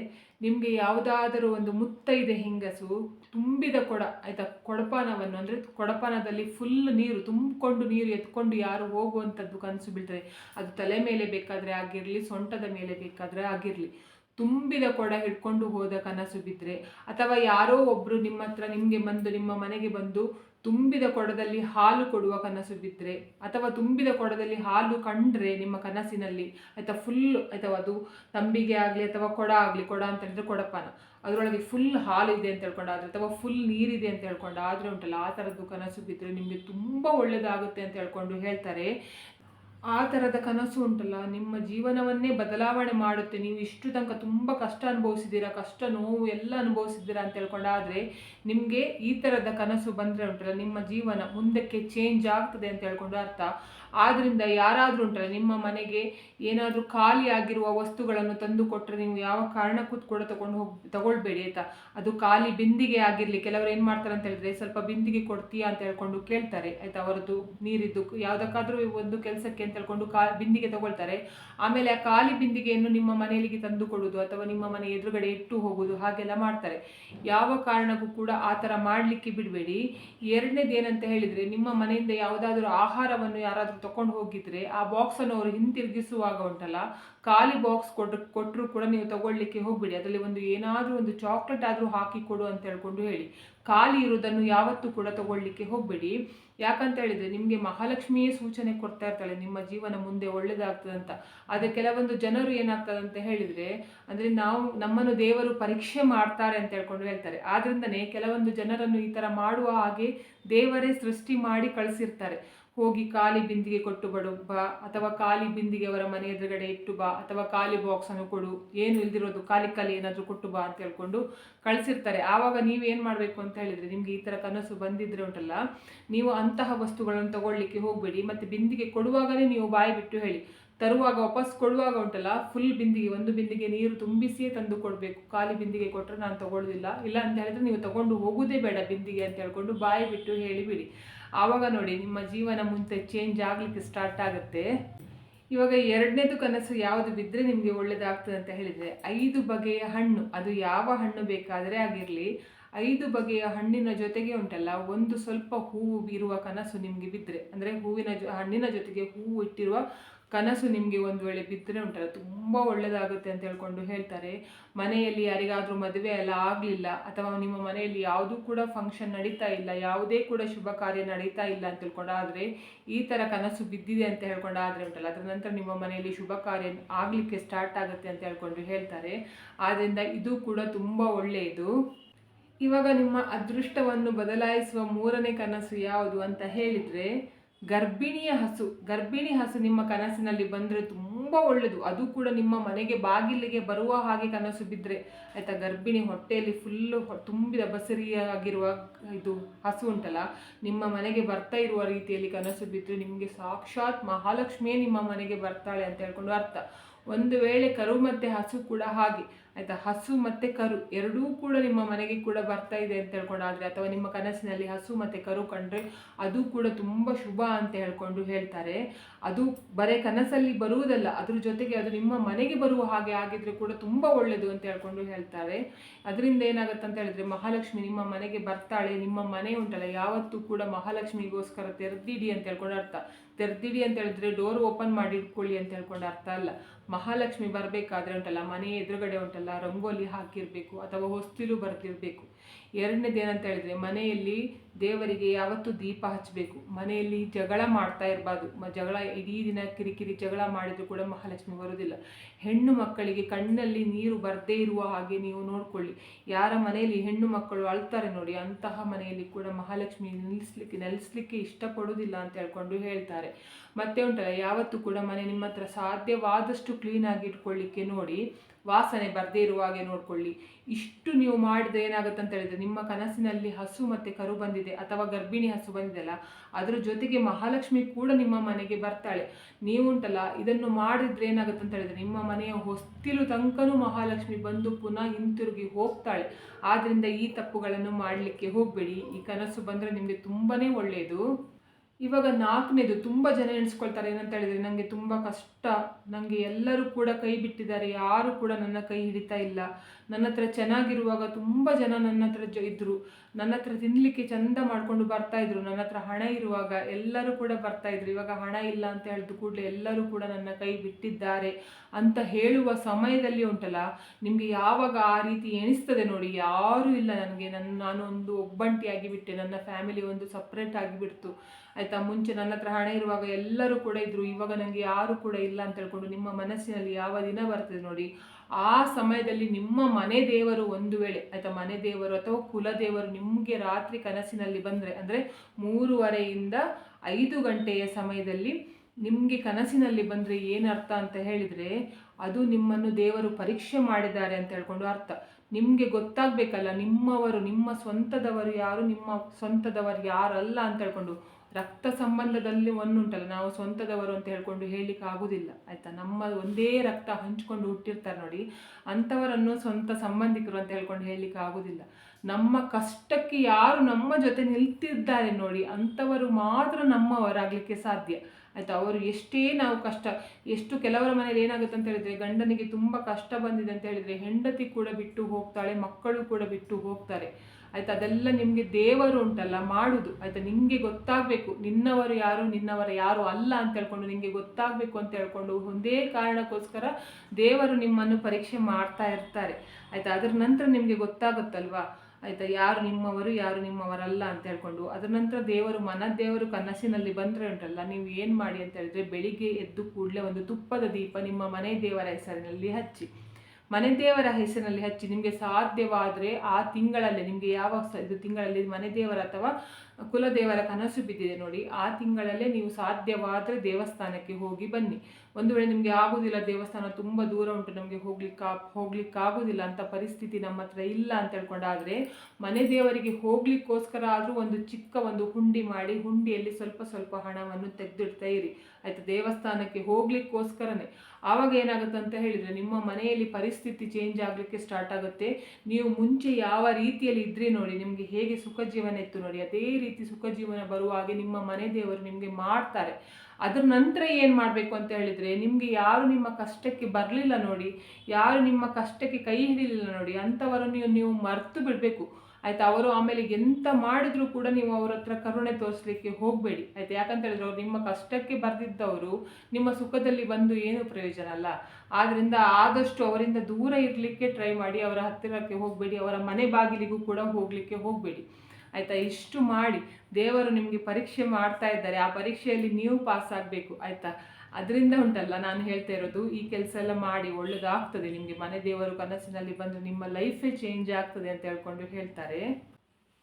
ನಿಮಗೆ ಯಾವುದಾದರೂ ಒಂದು ಮುತ್ತೈದೆ ಹೆಂಗಸು ತುಂಬಿದ ಕೊಡ, ಆಯಿತಾ, ಕೊಡಪಾನವನ್ನು ಅಂದರೆ ಕೊಡಪಾನದಲ್ಲಿ ಫುಲ್ ನೀರು, ತುಂಬಿಕೊಂಡು ನೀರು ಎತ್ಕೊಂಡು ಯಾರು ಹೋಗುವಂಥದ್ದು ಕನಸು ಬೀಳ್ತದೆ ಅದು ತಲೆ ಮೇಲೆ ಬೇಕಾದರೆ ಆಗಿರಲಿ, ಸೊಂಟದ ಮೇಲೆ ಬೇಕಾದರೆ ಆಗಿರಲಿ. ತುಂಬಿದ ಕೊಡ ಹಿಡ್ಕೊಂಡು ಹೋದ ಕನಸು ಬಿದ್ದರೆ ಅಥವಾ ಯಾರೋ ಒಬ್ಬರು ನಿಮ್ಮ ಹತ್ರ ನಿಮಗೆ ಬಂದು ನಿಮ್ಮ ಮನೆಗೆ ಬಂದು ತುಂಬಿದ ಕೊಡದಲ್ಲಿ ಹಾಲು ಕೊಡುವ ಕನಸು ಬಿದ್ದರೆ ಅಥವಾ ತುಂಬಿದ ಕೊಡದಲ್ಲಿ ಹಾಲು ಕಂಡ್ರೆ ನಿಮ್ಮ ಕನಸಿನಲ್ಲಿ, ಆಯಿತಾ ಫುಲ್ ಅಥವಾ ಅದು ತಂಬಿಗೆ ಆಗಲಿ ಅಥವಾ ಕೊಡ ಆಗಲಿ, ಕೊಡ ಅಂತ ಹೇಳಿದ್ರೆ ಕೊಡಪಾನ. ಅದರೊಳಗೆ ಫುಲ್ ಹಾಲು ಇದೆ ಅಂತ ಹೇಳ್ಕೊಂಡಾದ್ರೆ, ಅಥವಾ ಫುಲ್ ನೀರಿದೆ ಅಂತ ಹೇಳ್ಕೊಂಡು ಆದರೆ ಉಂಟಲ್ಲ, ಆ ಥರದ್ದು ಕನಸು ಬಿದ್ದರೆ ನಿಮಗೆ ತುಂಬ ಒಳ್ಳೆಯದಾಗುತ್ತೆ ಅಂತ ಹೇಳ್ಕೊಂಡು ಹೇಳ್ತಾರೆ. ಆ ಥರದ ಕನಸು ಉಂಟಲ್ಲ, ನಿಮ್ಮ ಜೀವನವನ್ನೇ ಬದಲಾವಣೆ ಮಾಡುತ್ತೆ. ನೀವು ಇಷ್ಟು ತನಕ ತುಂಬ ಕಷ್ಟ ಅನುಭವಿಸಿದ್ದೀರಾ, ಕಷ್ಟ ನೋವು ಎಲ್ಲ ಅನುಭವಿಸಿದ್ದೀರಾ ಅಂತ ಹೇಳ್ಕೊಂಡಾದರೆ ನಿಮಗೆ ಈ ಥರದ ಕನಸು ಬಂದರೆ ಉಂಟಲ್ಲ, ನಿಮ್ಮ ಜೀವನ ಮುಂದಕ್ಕೆ ಚೇಂಜ್ ಆಗ್ತದೆ ಅಂತ ಹೇಳ್ಕೊಂಡು ಅರ್ಥ. ಆದ್ದರಿಂದ ಯಾರಾದರೂ ಉಂಟಲ್ಲ, ನಿಮ್ಮ ಮನೆಗೆ ಏನಾದರೂ ಖಾಲಿ ಆಗಿರುವ ವಸ್ತುಗಳನ್ನು ತಂದು ಕೊಟ್ಟರೆ ನೀವು ಯಾವ ಕಾರಣಕ್ಕೂ ಕೂಡ ತಗೊಂಡು ಹೋಗಿ, ತಗೊಳ್ಬೇಡಿ ಆಯಿತಾ? ಅದು ಖಾಲಿ ಬಿಂದಿಗೆ ಆಗಿರಲಿ, ಕೆಲವರು ಏನು ಮಾಡ್ತಾರೆ ಅಂತ ಹೇಳಿದ್ರೆ ಸ್ವಲ್ಪ ಬಿಂದಿಗೆ ಕೊಡ್ತೀಯಾ ಅಂತ ಹೇಳ್ಕೊಂಡು ಕೇಳ್ತಾರೆ ಆಯಿತಾ? ಅವರದ್ದು ನೀರಿದ್ದು ಯಾವುದಕ್ಕಾದರೂ ಒಂದು ಕೆಲಸಕ್ಕೆ ಅಂತ ಹೇಳ್ಕೊಂಡು ಕಾ ಬಿಂದಿಗೆ ತಗೊಳ್ತಾರೆ. ಆಮೇಲೆ ಆ ಖಾಲಿ ಬಿಂದಿಗೆಯನ್ನು ನಿಮ್ಮ ಮನೆಯಲ್ಲಿಗೆ ತಂದು ಕೊಡುವುದು ಅಥವಾ ನಿಮ್ಮ ಮನೆ ಎದುರುಗಡೆ ಇಟ್ಟು ಹೋಗುವುದು ಹಾಗೆಲ್ಲ ಮಾಡ್ತಾರೆ. ಯಾವ ಕಾರಣಕ್ಕೂ ಕೂಡ ಆ ಥರ ಮಾಡಲಿಕ್ಕೆ ಬಿಡಬೇಡಿ. ಎರಡನೇದು ಏನಂತ ಹೇಳಿದರೆ ನಿಮ್ಮ ಮನೆಯಿಂದ ಯಾವುದಾದ್ರೂ ಆಹಾರವನ್ನು ಯಾರಾದರೂ ತಗೊಂಡು ಹೋಗಿದ್ರೆ ಆ ಬಾಕ್ಸನ್ನು ಅವರು ಹಿಂತಿರುಗಿಸುವಾಗ ಉಂಟಲ್ಲ, ಖಾಲಿ ಬಾಕ್ಸ್ ಕೊಟ್ಟು ಕೊಟ್ಟರು ಕೂಡ ನೀವು ತಗೊಳ್ಳಿಕ್ಕೆ ಹೋಗಬೇಡಿ. ಅದರಲ್ಲಿ ಒಂದು ಏನಾದರೂ ಒಂದು ಚಾಕ್ಲೇಟ್ ಆದರೂ ಹಾಕಿ ಕೊಡು ಅಂತ ಹೇಳ್ಕೊಂಡು ಹೇಳಿ. ಖಾಲಿ ಇರೋದನ್ನು ಯಾವತ್ತೂ ಕೂಡ ತಗೊಳ್ಳಿಕ್ಕೆ ಹೋಗಬೇಡಿ. ಯಾಕಂತ ಹೇಳಿದರೆ ನಿಮಗೆ ಮಹಾಲಕ್ಷ್ಮಿಯೇ ಸೂಚನೆ ಕೊಡ್ತಾ ಇರ್ತಾಳೆ, ನಿಮ್ಮ ಜೀವನ ಮುಂದೆ ಒಳ್ಳೆಯದಾಗ್ತದೆ ಅಂತ. ಆದರೆ ಕೆಲವೊಂದು ಜನರು ಏನಾಗ್ತದೆ ಅಂತ ಹೇಳಿದರೆ, ಅಂದರೆ ನಾವು, ನಮ್ಮನ್ನು ದೇವರು ಪರೀಕ್ಷೆ ಮಾಡ್ತಾರೆ ಅಂತ ಹೇಳ್ಕೊಂಡು ಹೇಳ್ತಾರೆ. ಆದ್ರಿಂದನೇ ಕೆಲವೊಂದು ಜನರನ್ನು ಈ ಥರ ಮಾಡುವ ಹಾಗೆ ದೇವರೇ ಸೃಷ್ಟಿ ಮಾಡಿ ಕಳಿಸಿರ್ತಾರೆ. ಹೋಗಿ ಖಾಲಿ ಬಿಂದಿಗೆ ಕೊಟ್ಟು ಬಡು, ಬಾ. ಅಥವಾ ಖಾಲಿ ಬಿಂದಿಗೆ ಅವರ ಮನೆ ಎದುರುಗಡೆ ಇಟ್ಟು ಬಾ. ಅಥವಾ ಖಾಲಿ ಬಾಕ್ಸನ್ನು ಕೊಡು. ಏನು ಇಲ್ದಿರೋದು, ಖಾಲಿ ಖಾಲಿ ಏನಾದರೂ ಕೊಟ್ಟು ಬಾ ಅಂತ ಹೇಳ್ಕೊಂಡು ಕಳಿಸಿರ್ತಾರೆ. ಆವಾಗ ನೀವೇನು ಮಾಡಬೇಕು ಅಂತ ಹೇಳಿದರೆ, ನಿಮಗೆ ಈ ಥರ ಕನಸು ಬಂದಿದ್ರೆ ಉಂಟಲ್ಲ, ನೀವು ಅಂತಹ ವಸ್ತುಗಳನ್ನು ತಗೊಳ್ಳಿಕ್ಕೆ ಹೋಗಬೇಡಿ. ಮತ್ತು ಬಿಂದಿಗೆ ಕೊಡುವಾಗಲೇ ನೀವು ಬಾಯಿ ಬಿಟ್ಟು ಹೇಳಿ. ತರುವಾಗ ವಾಪಸ್ ಕೊಡುವಾಗ ಉಂಟಲ್ಲ ಫುಲ್ ಬಿಂದಿಗೆ, ಒಂದು ಬಿಂದಿಗೆ ನೀರು ತುಂಬಿಸಿಯೇ ತಂದು ಕೊಡಬೇಕು. ಖಾಲಿ ಬಿಂದಿಗೆ ಕೊಟ್ಟರೆ ನಾನು ತಗೊಳ್ಳೋದಿಲ್ಲ ಇಲ್ಲ ಅಂತ ಹೇಳಿದ್ರೆ ನೀವು ತಗೊಂಡು ಹೋಗೋದೇ ಬೇಡ ಬಿಂದಿಗೆ ಅಂತ ಹೇಳ್ಕೊಂಡು ಬಾಯಿ ಬಿಟ್ಟು ಹೇಳಿಬಿಡಿ ಆವಾಗ ನೋಡಿ, ನಿಮ್ಮ ಜೀವನ ಮುಂದೆ ಚೇಂಜ್ ಆಗಲಿಕ್ಕೆ ಸ್ಟಾರ್ಟ್ ಆಗುತ್ತೆ. ಇವಾಗ ಎರಡನೇದು ಕನಸು ಯಾವುದು ಬಿದ್ದರೆ ನಿಮಗೆ ಒಳ್ಳೆಯದಾಗ್ತದೆ ಅಂತ ಹೇಳಿದರೆ, ಐದು ಬಗೆಯ ಹಣ್ಣು. ಅದು ಯಾವ ಹಣ್ಣು ಬೇಕಾದರೆ ಆಗಿರಲಿ, ಐದು ಬಗೆಯ ಹಣ್ಣಿನ ಜೊತೆಗೆ ಉಂಟಲ್ಲ, ಒಂದು ಸ್ವಲ್ಪ ಹೂವು ಇರುವ ಕನಸು ನಿಮಗೆ ಬಿದ್ದರೆ ಅಂದರೆ ಹೂವಿನ ಜೊ, ಹಣ್ಣಿನ ಜೊತೆಗೆ ಹೂವು ಇಟ್ಟಿರುವ ಕನಸು ನಿಮಗೆ ಒಂದು ವೇಳೆ ಬಿದ್ದರೆ ಉಂಟಲ್ಲ, ತುಂಬ ಒಳ್ಳೆಯದಾಗುತ್ತೆ ಅಂತ ಹೇಳ್ಕೊಂಡು ಹೇಳ್ತಾರೆ. ಮನೆಯಲ್ಲಿ ಯಾರಿಗಾದರೂ ಮದುವೆ ಎಲ್ಲ ಆಗಲಿಲ್ಲ, ಅಥವಾ ನಿಮ್ಮ ಮನೆಯಲ್ಲಿ ಯಾವುದೂ ಕೂಡ ಫಂಕ್ಷನ್ ನಡೀತಾ ಇಲ್ಲ, ಯಾವುದೇ ಕೂಡ ಶುಭ ಕಾರ್ಯ ನಡೀತಾ ಇಲ್ಲ ಅಂತ ತಿಳ್ಕೊಂಡು ಆದರೆ, ಈ ಥರ ಕನಸು ಬಿದ್ದಿದೆ ಅಂತ ಹೇಳ್ಕೊಂಡು ಆದರೆ ಉಂಟಲ್ಲ, ಅದರ ನಂತರ ನಿಮ್ಮ ಮನೆಯಲ್ಲಿ ಶುಭ ಕಾರ್ಯ ಆಗಲಿಕ್ಕೆ ಸ್ಟಾರ್ಟ್ ಆಗುತ್ತೆ ಅಂತ ಹೇಳ್ಕೊಂಡು ಹೇಳ್ತಾರೆ. ಆದ್ದರಿಂದ ಇದು ಕೂಡ ತುಂಬ ಒಳ್ಳೆಯದು. ಇವಾಗ ನಿಮ್ಮ ಅದೃಷ್ಟವನ್ನು ಬದಲಾಯಿಸುವ ಮೂರನೇ ಕನಸು ಯಾವುದು ಅಂತ ಹೇಳಿದರೆ ಗರ್ಭಿಣಿಯ ಹಸು, ಗರ್ಭಿಣಿ ಹಸು ನಿಮ್ಮ ಕನಸಿನಲ್ಲಿ ಬಂದರೆ ತುಂಬ ಒಳ್ಳೆಯದು ಅದು ಕೂಡ ನಿಮ್ಮ ಮನೆಗೆ ಬಾಗಿಲಿಗೆ ಬರುವ ಹಾಗೆ ಕನಸು ಬಿದ್ದರೆ ಆಯಿತಾ, ಗರ್ಭಿಣಿ ಹೊಟ್ಟೆಯಲ್ಲಿ ಫುಲ್ಲು ತುಂಬಿದ ಬಸರಿಯಾಗಿರುವ ಇದು ಹಸು ಉಂಟಲ್ಲ, ನಿಮ್ಮ ಮನೆಗೆ ಬರ್ತಾ ಇರುವ ರೀತಿಯಲ್ಲಿ ಕನಸು ಬಿದ್ದರೆ ನಿಮಗೆ ಸಾಕ್ಷಾತ್ ಮಹಾಲಕ್ಷ್ಮಿಯೇ ನಿಮ್ಮ ಮನೆಗೆ ಬರ್ತಾಳೆ ಅಂತ ಹೇಳ್ಕೊಂಡು ಅರ್ಥ. ಒಂದು ವೇಳೆ ಕರು ಮತ್ತು ಹಸು ಕೂಡ ಹಾಗೆ. ಆಯಿತಾ? ಹಸು ಮತ್ತು ಕರು ಎರಡೂ ಕೂಡ ನಿಮ್ಮ ಮನೆಗೆ ಕೂಡ ಬರ್ತಾ ಇದೆ ಅಂತ ಹೇಳ್ಕೊಂಡಾದರೆ ಅಥವಾ ನಿಮ್ಮ ಕನಸಿನಲ್ಲಿ ಹಸು ಮತ್ತು ಕರು ಕಂಡ್ರೆ ಅದು ಕೂಡ ತುಂಬ ಶುಭ ಅಂತ ಹೇಳ್ಕೊಂಡು ಹೇಳ್ತಾರೆ. ಅದು ಬರೇ ಕನಸಲ್ಲಿ ಬರುವುದಲ್ಲ, ಅದ್ರ ಜೊತೆಗೆ ಅದು ನಿಮ್ಮ ಮನೆಗೆ ಬರುವ ಹಾಗೆ ಆಗಿದ್ರೆ ಕೂಡ ತುಂಬ ಒಳ್ಳೆಯದು ಅಂತ ಹೇಳ್ಕೊಂಡು ಹೇಳ್ತಾರೆ. ಅದರಿಂದ ಏನಾಗುತ್ತೆ ಅಂತ ಹೇಳಿದ್ರೆ ಮಹಾಲಕ್ಷ್ಮಿ ನಿಮ್ಮ ಮನೆಗೆ ಬರ್ತಾಳೆ, ನಿಮ್ಮ ಮನೆ ಉಂಟಲ್ಲ, ಯಾವತ್ತೂ ಕೂಡ ಮಹಾಲಕ್ಷ್ಮಿಗೋಸ್ಕರ ತೆರೆದಿಡಿ ಅಂತ ಹೇಳ್ಕೊಂಡು ಅರ್ಥ. ತೆರೆದಿಡಿ ಅಂತ ಹೇಳಿದ್ರೆ ಡೋರ್ ಓಪನ್ ಮಾಡಿ ಇಟ್ಕೊಳ್ಳಿ ಅಂತ ಹೇಳ್ಕೊಂಡು ಅರ್ಥ ಅಲ್ಲ. ಮಹಾಲಕ್ಷ್ಮಿ ಬರಬೇಕಾದ್ರೆ ಉಂಟಲ್ಲ, ಮನೆ ಎದುರುಗಡೆ ಉಂಟಲ್ಲ, ರಂಗೋಲಿ ಹಾಕಿರಬೇಕು ಅಥವಾ ಹೊಸ್ತಿಲು ಬರ್ತಿರ್ಬೇಕು ಎರಡನೇದು ಏನಂತ ಹೇಳಿದ್ರೆ, ಮನೆಯಲ್ಲಿ ದೇವರಿಗೆ ಯಾವತ್ತೂ ದೀಪ ಹಚ್ಚಬೇಕು. ಮನೆಯಲ್ಲಿ ಜಗಳ ಮಾಡ್ತಾ ಇರಬಾರ್ದು. ಜಗಳ, ಇಡೀ ದಿನ ಕಿರಿಕಿರಿ ಜಗಳ ಮಾಡಿದ್ರು ಕೂಡ ಮಹಾಲಕ್ಷ್ಮಿ ಬರೋದಿಲ್ಲ ಹೆಣ್ಣು ಮಕ್ಕಳಿಗೆ ಕಣ್ಣಲ್ಲಿ ನೀರು ಬರದೇ ಇರುವ ಹಾಗೆ ನೀವು ನೋಡ್ಕೊಳ್ಳಿ. ಯಾರ ಮನೆಯಲ್ಲಿ ಹೆಣ್ಣು ಮಕ್ಕಳು ಅಳ್ತಾರೆ ನೋಡಿ, ಅಂತಹ ಮನೆಯಲ್ಲಿ ಕೂಡ ಮಹಾಲಕ್ಷ್ಮಿ ನಿಲ್ಲಿಸ್ಲಿಕ್ಕೆ, ನೆಲೆಸ್ಲಿಕ್ಕೆ ಇಷ್ಟಪಡೋದಿಲ್ಲ ಅಂತ ಹೇಳ್ಕೊಂಡು ಹೇಳ್ತಾರೆ. ಮತ್ತೆ ಉಂಟಲ್ಲ, ಯಾವತ್ತೂ ಕೂಡ ಮನೆ ನಿಮ್ಮ ಹತ್ರ ಸಾಧ್ಯವಾದಷ್ಟು ಕ್ಲೀನಾಗಿ ಇಟ್ಕೊಳ್ಳಿಕ್ಕೆ ನೋಡಿ ವಾಸನೆ ಬರದೇ ಇರುವ ಹಾಗೆ ನೋಡ್ಕೊಳ್ಳಿ. ಇಷ್ಟು ನೀವು ಮಾಡಿದ್ರೆ ಏನಾಗುತ್ತೆ ಅಂತ ಹೇಳಿದ್ರೆ, ನಿಮ್ಮ ಕನಸಿನಲ್ಲಿ ಹಸು ಮತ್ತು ಕರು ಬಂದಿದೆ ಅಥವಾ ಗರ್ಭಿಣಿ ಹಸು ಬಂದಿದೆಯಲ್ಲ, ಅದರ ಜೊತೆಗೆ ಮಹಾಲಕ್ಷ್ಮಿ ಕೂಡ ನಿಮ್ಮ ಮನೆಗೆ ಬರ್ತಾಳೆ. ನೀವುಂಟಲ್ಲ ಇದನ್ನು ಮಾಡಿದ್ರೆ ಏನಾಗುತ್ತೆ ಅಂತ ಹೇಳಿದ್ರೆ, ನಿಮ್ಮ ಮನೆಯ ಹೊಸ್ತಿಲು ತನಕನೂ ಮಹಾಲಕ್ಷ್ಮಿ ಬಂದು ಪುನಃ ಹಿಂತಿರುಗಿ ಹೋಗ್ತಾಳೆ. ಆದ್ದರಿಂದ ಈ ತಪ್ಪುಗಳನ್ನು ಮಾಡಲಿಕ್ಕೆ ಹೋಗಬೇಡಿ. ಈ ಕನಸು ಬಂದರೆ ನಿಮಗೆ ತುಂಬಾ ಒಳ್ಳೆಯದು ಇವಾಗ ನಾಲ್ಕನೇದು ತುಂಬ ಜನ ಎಣಿಸ್ಕೊಳ್ತಾರೆ, ಏನಂತ ಹೇಳಿದರೆ ನನಗೆ ತುಂಬ ಕಷ್ಟ. ನನಗೆ ಎಲ್ಲರೂ ಕೂಡ ಕೈ ಬಿಟ್ಟಿದ್ದಾರೆ, ಯಾರು ಕೂಡ ನನ್ನ ಕೈ ಹಿಡಿತಾ ಇಲ್ಲ. ನನ್ನ ಹತ್ರ ಚೆನ್ನಾಗಿರುವಾಗ ತುಂಬ ಜನ ನನ್ನ ಹತ್ರ ಜ ಇದ್ದರು ನನ್ನ ಹತ್ರ ತಿನ್ನಲಿಕ್ಕೆ ಚಂದ ಮಾಡಿಕೊಂಡು ಬರ್ತಾಯಿದ್ರು ನನ್ನ ಹತ್ರ ಹಣ ಇರುವಾಗ ಎಲ್ಲರೂ ಕೂಡ ಬರ್ತಾಯಿದ್ರು ಇವಾಗ ಹಣ ಇಲ್ಲ ಅಂತ ಹೇಳಿದ ಕೂಡಲೇ ಎಲ್ಲರೂ ಕೂಡ ನನ್ನ ಕೈ ಬಿಟ್ಟಿದ್ದಾರೆ ಅಂತ ಹೇಳುವ ಸಮಯದಲ್ಲಿ ಉಂಟಲ್ಲ, ನಿಮಗೆ ಯಾವಾಗ ಆ ರೀತಿ ಎಣಿಸ್ತದೆ ನೋಡಿ, ಯಾರೂ ಇಲ್ಲ ನನಗೆ. ನನ್ನ ನಾನು ಒಂದು ಒಬ್ಬಂಟಿಯಾಗಿ ಬಿಟ್ಟೆ ನನ್ನ ಫ್ಯಾಮಿಲಿ ಒಂದು ಸಪ್ರೇಟ್ ಆಗಿಬಿಡ್ತು. ಆಯಿತಾ? ಮುಂಚೆ ನನ್ನ ಹತ್ರ ಹಣ ಇರುವಾಗ ಎಲ್ಲರೂ ಕೂಡ ಇದ್ದರು ಇವಾಗ ನನಗೆ ಯಾರು ಕೂಡ ಇಲ್ಲ ಅಂತ ಹೇಳ್ಕೊಂಡು ನಿಮ್ಮ ಮನಸ್ಸಿನಲ್ಲಿ ಯಾವ ದಿನ ಬರ್ತದೆ ನೋಡಿ ಆ ಸಮಯದಲ್ಲಿ ನಿಮ್ಮ ಮನೆ ದೇವರು ಒಂದು ವೇಳೆ, ಆಯಿತಾ, ಮನೆ ದೇವರು ಅಥವಾ ಕುಲದೇವರು ನಿಮಗೆ ರಾತ್ರಿ ಕನಸಿನಲ್ಲಿ ಬಂದರೆ, ಅಂದರೆ ಮೂರುವರೆಯಿಂದ ಐದು ಗಂಟೆಯ ಸಮಯದಲ್ಲಿ ನಿಮಗೆ ಕನಸಿನಲ್ಲಿ ಬಂದರೆ ಏನು ಅರ್ಥ ಅಂತ ಹೇಳಿದರೆ, ಅದು ನಿಮ್ಮನ್ನು ದೇವರು ಪರೀಕ್ಷೆ ಮಾಡಿದ್ದಾರೆ ಅಂತ ಹೇಳ್ಕೊಂಡು ಅರ್ಥ. ನಿಮಗೆ ಗೊತ್ತಾಗಬೇಕಲ್ಲ, ನಿಮ್ಮವರು, ನಿಮ್ಮ ಸ್ವಂತದವರು ಯಾರು, ನಿಮ್ಮ ಸ್ವಂತದವರು ಯಾರಲ್ಲ ಅಂತ ಹೇಳ್ಕೊಂಡು ರಕ್ತ ಸಂಬಂಧದಲ್ಲಿ ಒಂದುಂಟಲ್ಲ, ನಾವು ಸ್ವಂತದವರು ಅಂತ ಹೇಳ್ಕೊಂಡು ಹೇಳಲಿಕ್ಕೆ ಆಗುದಿಲ್ಲ, ಆಯ್ತಾ? ನಮ್ಮ ಒಂದೇ ರಕ್ತ ಹಂಚಿಕೊಂಡು ಹುಟ್ಟಿರ್ತಾರೆ ನೋಡಿ, ಅಂಥವರನ್ನು ಸ್ವಂತ ಸಂಬಂಧಿಕರು ಅಂತ ಹೇಳ್ಕೊಂಡು ಹೇಳಲಿಕ್ಕೆ ಆಗುದಿಲ್ಲ. ನಮ್ಮ ಕಷ್ಟಕ್ಕೆ ಯಾರು ನಮ್ಮ ಜೊತೆ ನಿಲ್ತಿದ್ದಾರೆ ನೋಡಿ, ಅಂಥವರು ಮಾತ್ರ ನಮ್ಮವರಾಗಲಿಕ್ಕೆ ಸಾಧ್ಯ, ಆಯ್ತಾ? ಅವರು ಎಷ್ಟೇ ನಾವು ಕಷ್ಟ, ಎಷ್ಟು ಕೆಲವರ ಮನೇಲಿ ಏನಾಗುತ್ತೆ ಅಂತ ಹೇಳಿದ್ರೆ, ಗಂಡನಿಗೆ ತುಂಬ ಕಷ್ಟ ಬಂದಿದೆ ಅಂತ ಹೇಳಿದ್ರೆ, ಹೆಂಡತಿ ಕೂಡ ಬಿಟ್ಟು ಹೋಗ್ತಾಳೆ, ಮಕ್ಕಳು ಕೂಡ ಬಿಟ್ಟು ಹೋಗ್ತಾರೆ. ಆಯ್ತಾ, ಅದೆಲ್ಲ ನಿಮಗೆ ದೇವರು ಉಂಟಲ್ಲ, ಮಾಡುದು. ಆಯ್ತಾ, ನಿಮಗೆ ಗೊತ್ತಾಗಬೇಕು, ನಿನ್ನವರು ಯಾರು, ನಿನ್ನವರ ಯಾರು ಅಲ್ಲ ಅಂತ ಹೇಳ್ಕೊಂಡು, ನಿಮಗೆ ಗೊತ್ತಾಗಬೇಕು ಅಂತ ಹೇಳ್ಕೊಂಡು ಒಂದೇ ಕಾರಣಕ್ಕೋಸ್ಕರ ದೇವರು ನಿಮ್ಮನ್ನು ಪರೀಕ್ಷೆ ಮಾಡ್ತಾ ಇರ್ತಾರೆ. ಆಯ್ತಾ, ಅದರ ನಂತರ ನಿಮಗೆ ಗೊತ್ತಾಗುತ್ತಲ್ವಾ? ಆಯ್ತಾ, ಯಾರು ನಿಮ್ಮವರು, ಯಾರು ನಿಮ್ಮವರಲ್ಲ ಅಂತ ಹೇಳ್ಕೊಂಡು, ಅದರ ನಂತರ ದೇವರು ಮನ, ದೇವರು ಕನಸಿನಲ್ಲಿ ಬಂದರೆ ಉಂಟಲ್ಲ, ನೀವು ಏನು ಮಾಡಿ ಅಂತ ಹೇಳಿದ್ರೆ, ಬೆಳಿಗ್ಗೆ ಎದ್ದು ಕೂಡಲೇ ಒಂದು ತುಪ್ಪದ ದೀಪ ನಿಮ್ಮ ಮನೆ ದೇವರ ಹೆಸರಿನಲ್ಲಿ ಹಚ್ಚಿ. ಮನೆ ದೇವರ ಹೆಸರಿನಲ್ಲಿ ಹಚ್ಚಿ ನಿಮಗೆ ಸಾಧ್ಯವಾದರೆ ಆ ತಿಂಗಳಲ್ಲಿ ನಿಮಗೆ ಯಾವ ಇದು ತಿಂಗಳಲ್ಲಿ ಮನೆ ದೇವರ ಅಥವಾ ಕುಲದೇವರ ಕನಸು ಬಿದ್ದಿದೆ ನೋಡಿ, ಆ ತಿಂಗಳಲ್ಲೇ ನೀವು ಸಾಧ್ಯವಾದರೆ ದೇವಸ್ಥಾನಕ್ಕೆ ಹೋಗಿ ಬನ್ನಿ. ಒಂದು ವೇಳೆ ನಿಮಗೆ ಆಗೋದಿಲ್ಲ, ದೇವಸ್ಥಾನ ತುಂಬ ದೂರ ಉಂಟು, ನಮಗೆ ಹೋಗ್ಲಿಕ್ಕೆ ಹೋಗ್ಲಿಕ್ಕೆ ಆಗುವುದಿಲ್ಲ ಅಂತ ಪರಿಸ್ಥಿತಿ ನಮ್ಮ ಹತ್ರ ಇಲ್ಲ ಅಂತ ಹೇಳ್ಕೊಂಡಾದರೆ ಮನೆ ದೇವರಿಗೆ ಹೋಗ್ಲಿಕ್ಕೋಸ್ಕರ ಆದರೂ ಒಂದು ಚಿಕ್ಕ ಒಂದು ಹುಂಡಿ ಮಾಡಿ, ಹುಂಡಿಯಲ್ಲಿ ಸ್ವಲ್ಪ ಸ್ವಲ್ಪ ಹಣವನ್ನು ತೆಗೆದಿಡ್ತಾ ಇರಿ. ಆಯ್ತು, ದೇವಸ್ಥಾನಕ್ಕೆ ಹೋಗ್ಲಿಕ್ಕೋಸ್ಕರನೇ. ಆವಾಗ ಏನಾಗುತ್ತೆ ಅಂತ ಹೇಳಿದ್ರೆ, ನಿಮ್ಮ ಮನೆಯಲ್ಲಿ ಪರಿಸ್ಥಿತಿ ಚೇಂಜ್ ಆಗಲಿಕ್ಕೆ ಸ್ಟಾರ್ಟ್ ಆಗುತ್ತೆ. ನೀವು ಮುಂಚೆ ಯಾವ ರೀತಿಯಲ್ಲಿ ಇದ್ರಿ ನೋಡಿ, ನಿಮಗೆ ಹೇಗೆ ಸುಖ ಜೀವನ ಇತ್ತು ನೋಡಿ, ಅದೇ ರೀತಿ ಸುಖ ಜೀವನ ಬರುವ ಹಾಗೆ ನಿಮ್ಮ ಮನೆ ದೇವರು ನಿಮಗೆ ಮಾಡ್ತಾರೆ. ಅದ್ರ ನಂತರ ಏನು ಮಾಡಬೇಕು ಅಂತ ಹೇಳಿದರೆ, ನಿಮಗೆ ಯಾರು ನಿಮ್ಮ ಕಷ್ಟಕ್ಕೆ ಬರಲಿಲ್ಲ ನೋಡಿ, ಯಾರು ನಿಮ್ಮ ಕಷ್ಟಕ್ಕೆ ಕೈ ಹಿಡಿಲಿಲ್ಲ ನೋಡಿ, ಅಂಥವರನ್ನು ನೀವು ನೀವು ಮರ್ತು ಬಿಡಬೇಕು. ಆಯ್ತಾ, ಅವರು ಆಮೇಲೆ ಎಂತ ಮಾಡಿದ್ರು ಕೂಡ ನೀವು ಅವ್ರ ಹತ್ರ ಕರುಣೆ ತೋರಿಸ್ಲಿಕ್ಕೆ ಹೋಗಬೇಡಿ, ಆಯ್ತಾ? ಯಾಕಂತ ಹೇಳಿದ್ರೆ ಅವ್ರು ನಿಮ್ಮ ಕಷ್ಟಕ್ಕೆ ಬರೆದಿದ್ದವರು ನಿಮ್ಮ ಸುಖದಲ್ಲಿ ಬಂದು ಏನು ಪ್ರಯೋಜನ ಅಲ್ಲ. ಆದ್ದರಿಂದ ಆದಷ್ಟು ಅವರಿಂದ ದೂರ ಇರಲಿಕ್ಕೆ ಟ್ರೈ ಮಾಡಿ, ಅವರ ಹತ್ತಿರಕ್ಕೆ ಹೋಗಬೇಡಿ, ಅವರ ಮನೆ ಬಾಗಿಲಿಗೂ ಕೂಡ ಹೋಗಲಿಕ್ಕೆ ಹೋಗಬೇಡಿ, ಆಯ್ತಾ? ಇಷ್ಟು ಮಾಡಿ, ದೇವರು ನಿಮಗೆ ಪರೀಕ್ಷೆ ಮಾಡ್ತಾ ಇದ್ದಾರೆ. ಆ ಪರೀಕ್ಷೆಯಲ್ಲಿ ನೀವು ಪಾಸ್ ಆಗಬೇಕು, ಆಯ್ತಾ? ಅದರಿಂದ ಉಂಟಲ್ಲ ನಾನು ಹೇಳ್ತಾ ಇರೋದು, ಈ ಕೆಲಸ ಎಲ್ಲ ಮಾಡಿ ಒಳ್ಳೇದಾಗ್ತದೆ ನಿಮಗೆ, ಮನೆ ದೇವರು ಕನಸಿನಲ್ಲಿ ಬಂದು ನಿಮ್ಮ ಲೈಫೇ ಚೇಂಜ್ ಆಗ್ತದೆ ಅಂತ ಹೇಳ್ಕೊಂಡು ಹೇಳ್ತಾರೆ.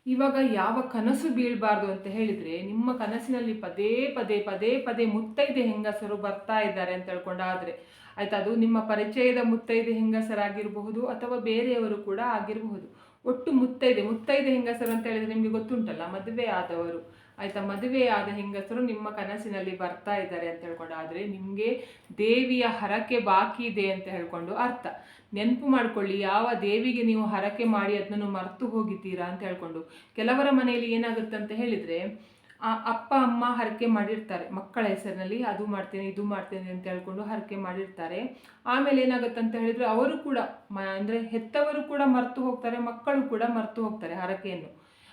ಇವಾಗ ಯಾವ ಕನಸು ಬೀಳಬಾರ್ದು ಅಂತ ಹೇಳಿದರೆ, ನಿಮ್ಮ ಕನಸಿನಲ್ಲಿ ಪದೇ ಪದೇ ಪದೇ ಪದೇ ಮುತ್ತೈದೆ ಹೆಂಗಸರು ಬರ್ತಾ ಇದ್ದಾರೆ ಅಂತ ಹೇಳ್ಕೊಂಡಾದರೆ, ಆಯ್ತಾ, ಅದು ನಿಮ್ಮ ಪರಿಚಯದ ಮುತ್ತೈದೆ ಹೆಂಗಸರಾಗಿರಬಹುದು ಅಥವಾ ಬೇರೆಯವರು ಕೂಡ ಆಗಿರಬಹುದು. ಒಟ್ಟು ಮುತ್ತೈದೆ ಮುತ್ತೈದೆ ಹೆಂಗಸರು ಅಂತ ಹೇಳಿದರೆ ನಿಮಗೆ ಗೊತ್ತುಂಟಲ್ಲ, ಮದುವೆ ಆದವರು. ಆಯ್ತಾ ಮದುವೆಯಾದ ಹೆಂಗಸರು ನಿಮ್ಮ ಕನಸಿನಲ್ಲಿ ಬರ್ತಾ ಇದ್ದಾರೆ ಅಂತ ಹೇಳ್ಕೊಂಡು, ಆದರೆ ನಿಮಗೆ ದೇವಿಯ ಹರಕೆ ಬಾಕಿ ಇದೆ ಅಂತ ಹೇಳ್ಕೊಂಡು ಅರ್ಥ. ನೆನಪು ಮಾಡ್ಕೊಳ್ಳಿ, ಯಾವ ದೇವಿಗೆ ನೀವು ಹರಕೆ ಮಾಡಿ ಅದನ್ನು ಮರ್ತು ಹೋಗಿದ್ದೀರಾ ಅಂತ ಹೇಳ್ಕೊಂಡು. ಕೆಲವರ ಮನೆಯಲ್ಲಿ ಏನಾಗುತ್ತೆ ಅಂತ ಹೇಳಿದರೆ, ಆ ಅಪ್ಪ, ಅಮ್ಮ ಹರಕೆ ಮಾಡಿರ್ತಾರೆ. ಮಕ್ಕಳ ಹೆಸರಿನಲ್ಲಿ ಅದು ಮಾಡ್ತೇನೆ, ಇದು ಮಾಡ್ತೇನೆ ಅಂತ ಹೇಳ್ಕೊಂಡು ಹರಕೆ ಮಾಡಿರ್ತಾರೆ. ಆಮೇಲೆ ಏನಾಗುತ್ತೆ ಅಂತ ಹೇಳಿದ್ರೆ, ಅವರು ಕೂಡ ಮ, ಅಂದರೆ ಹೆತ್ತವರು ಕೂಡ ಮರ್ತು ಹೋಗ್ತಾರೆ, ಮಕ್ಕಳು ಕೂಡ ಮರ್ತು ಹೋಗ್ತಾರೆ ಹರಕೆಯನ್ನು.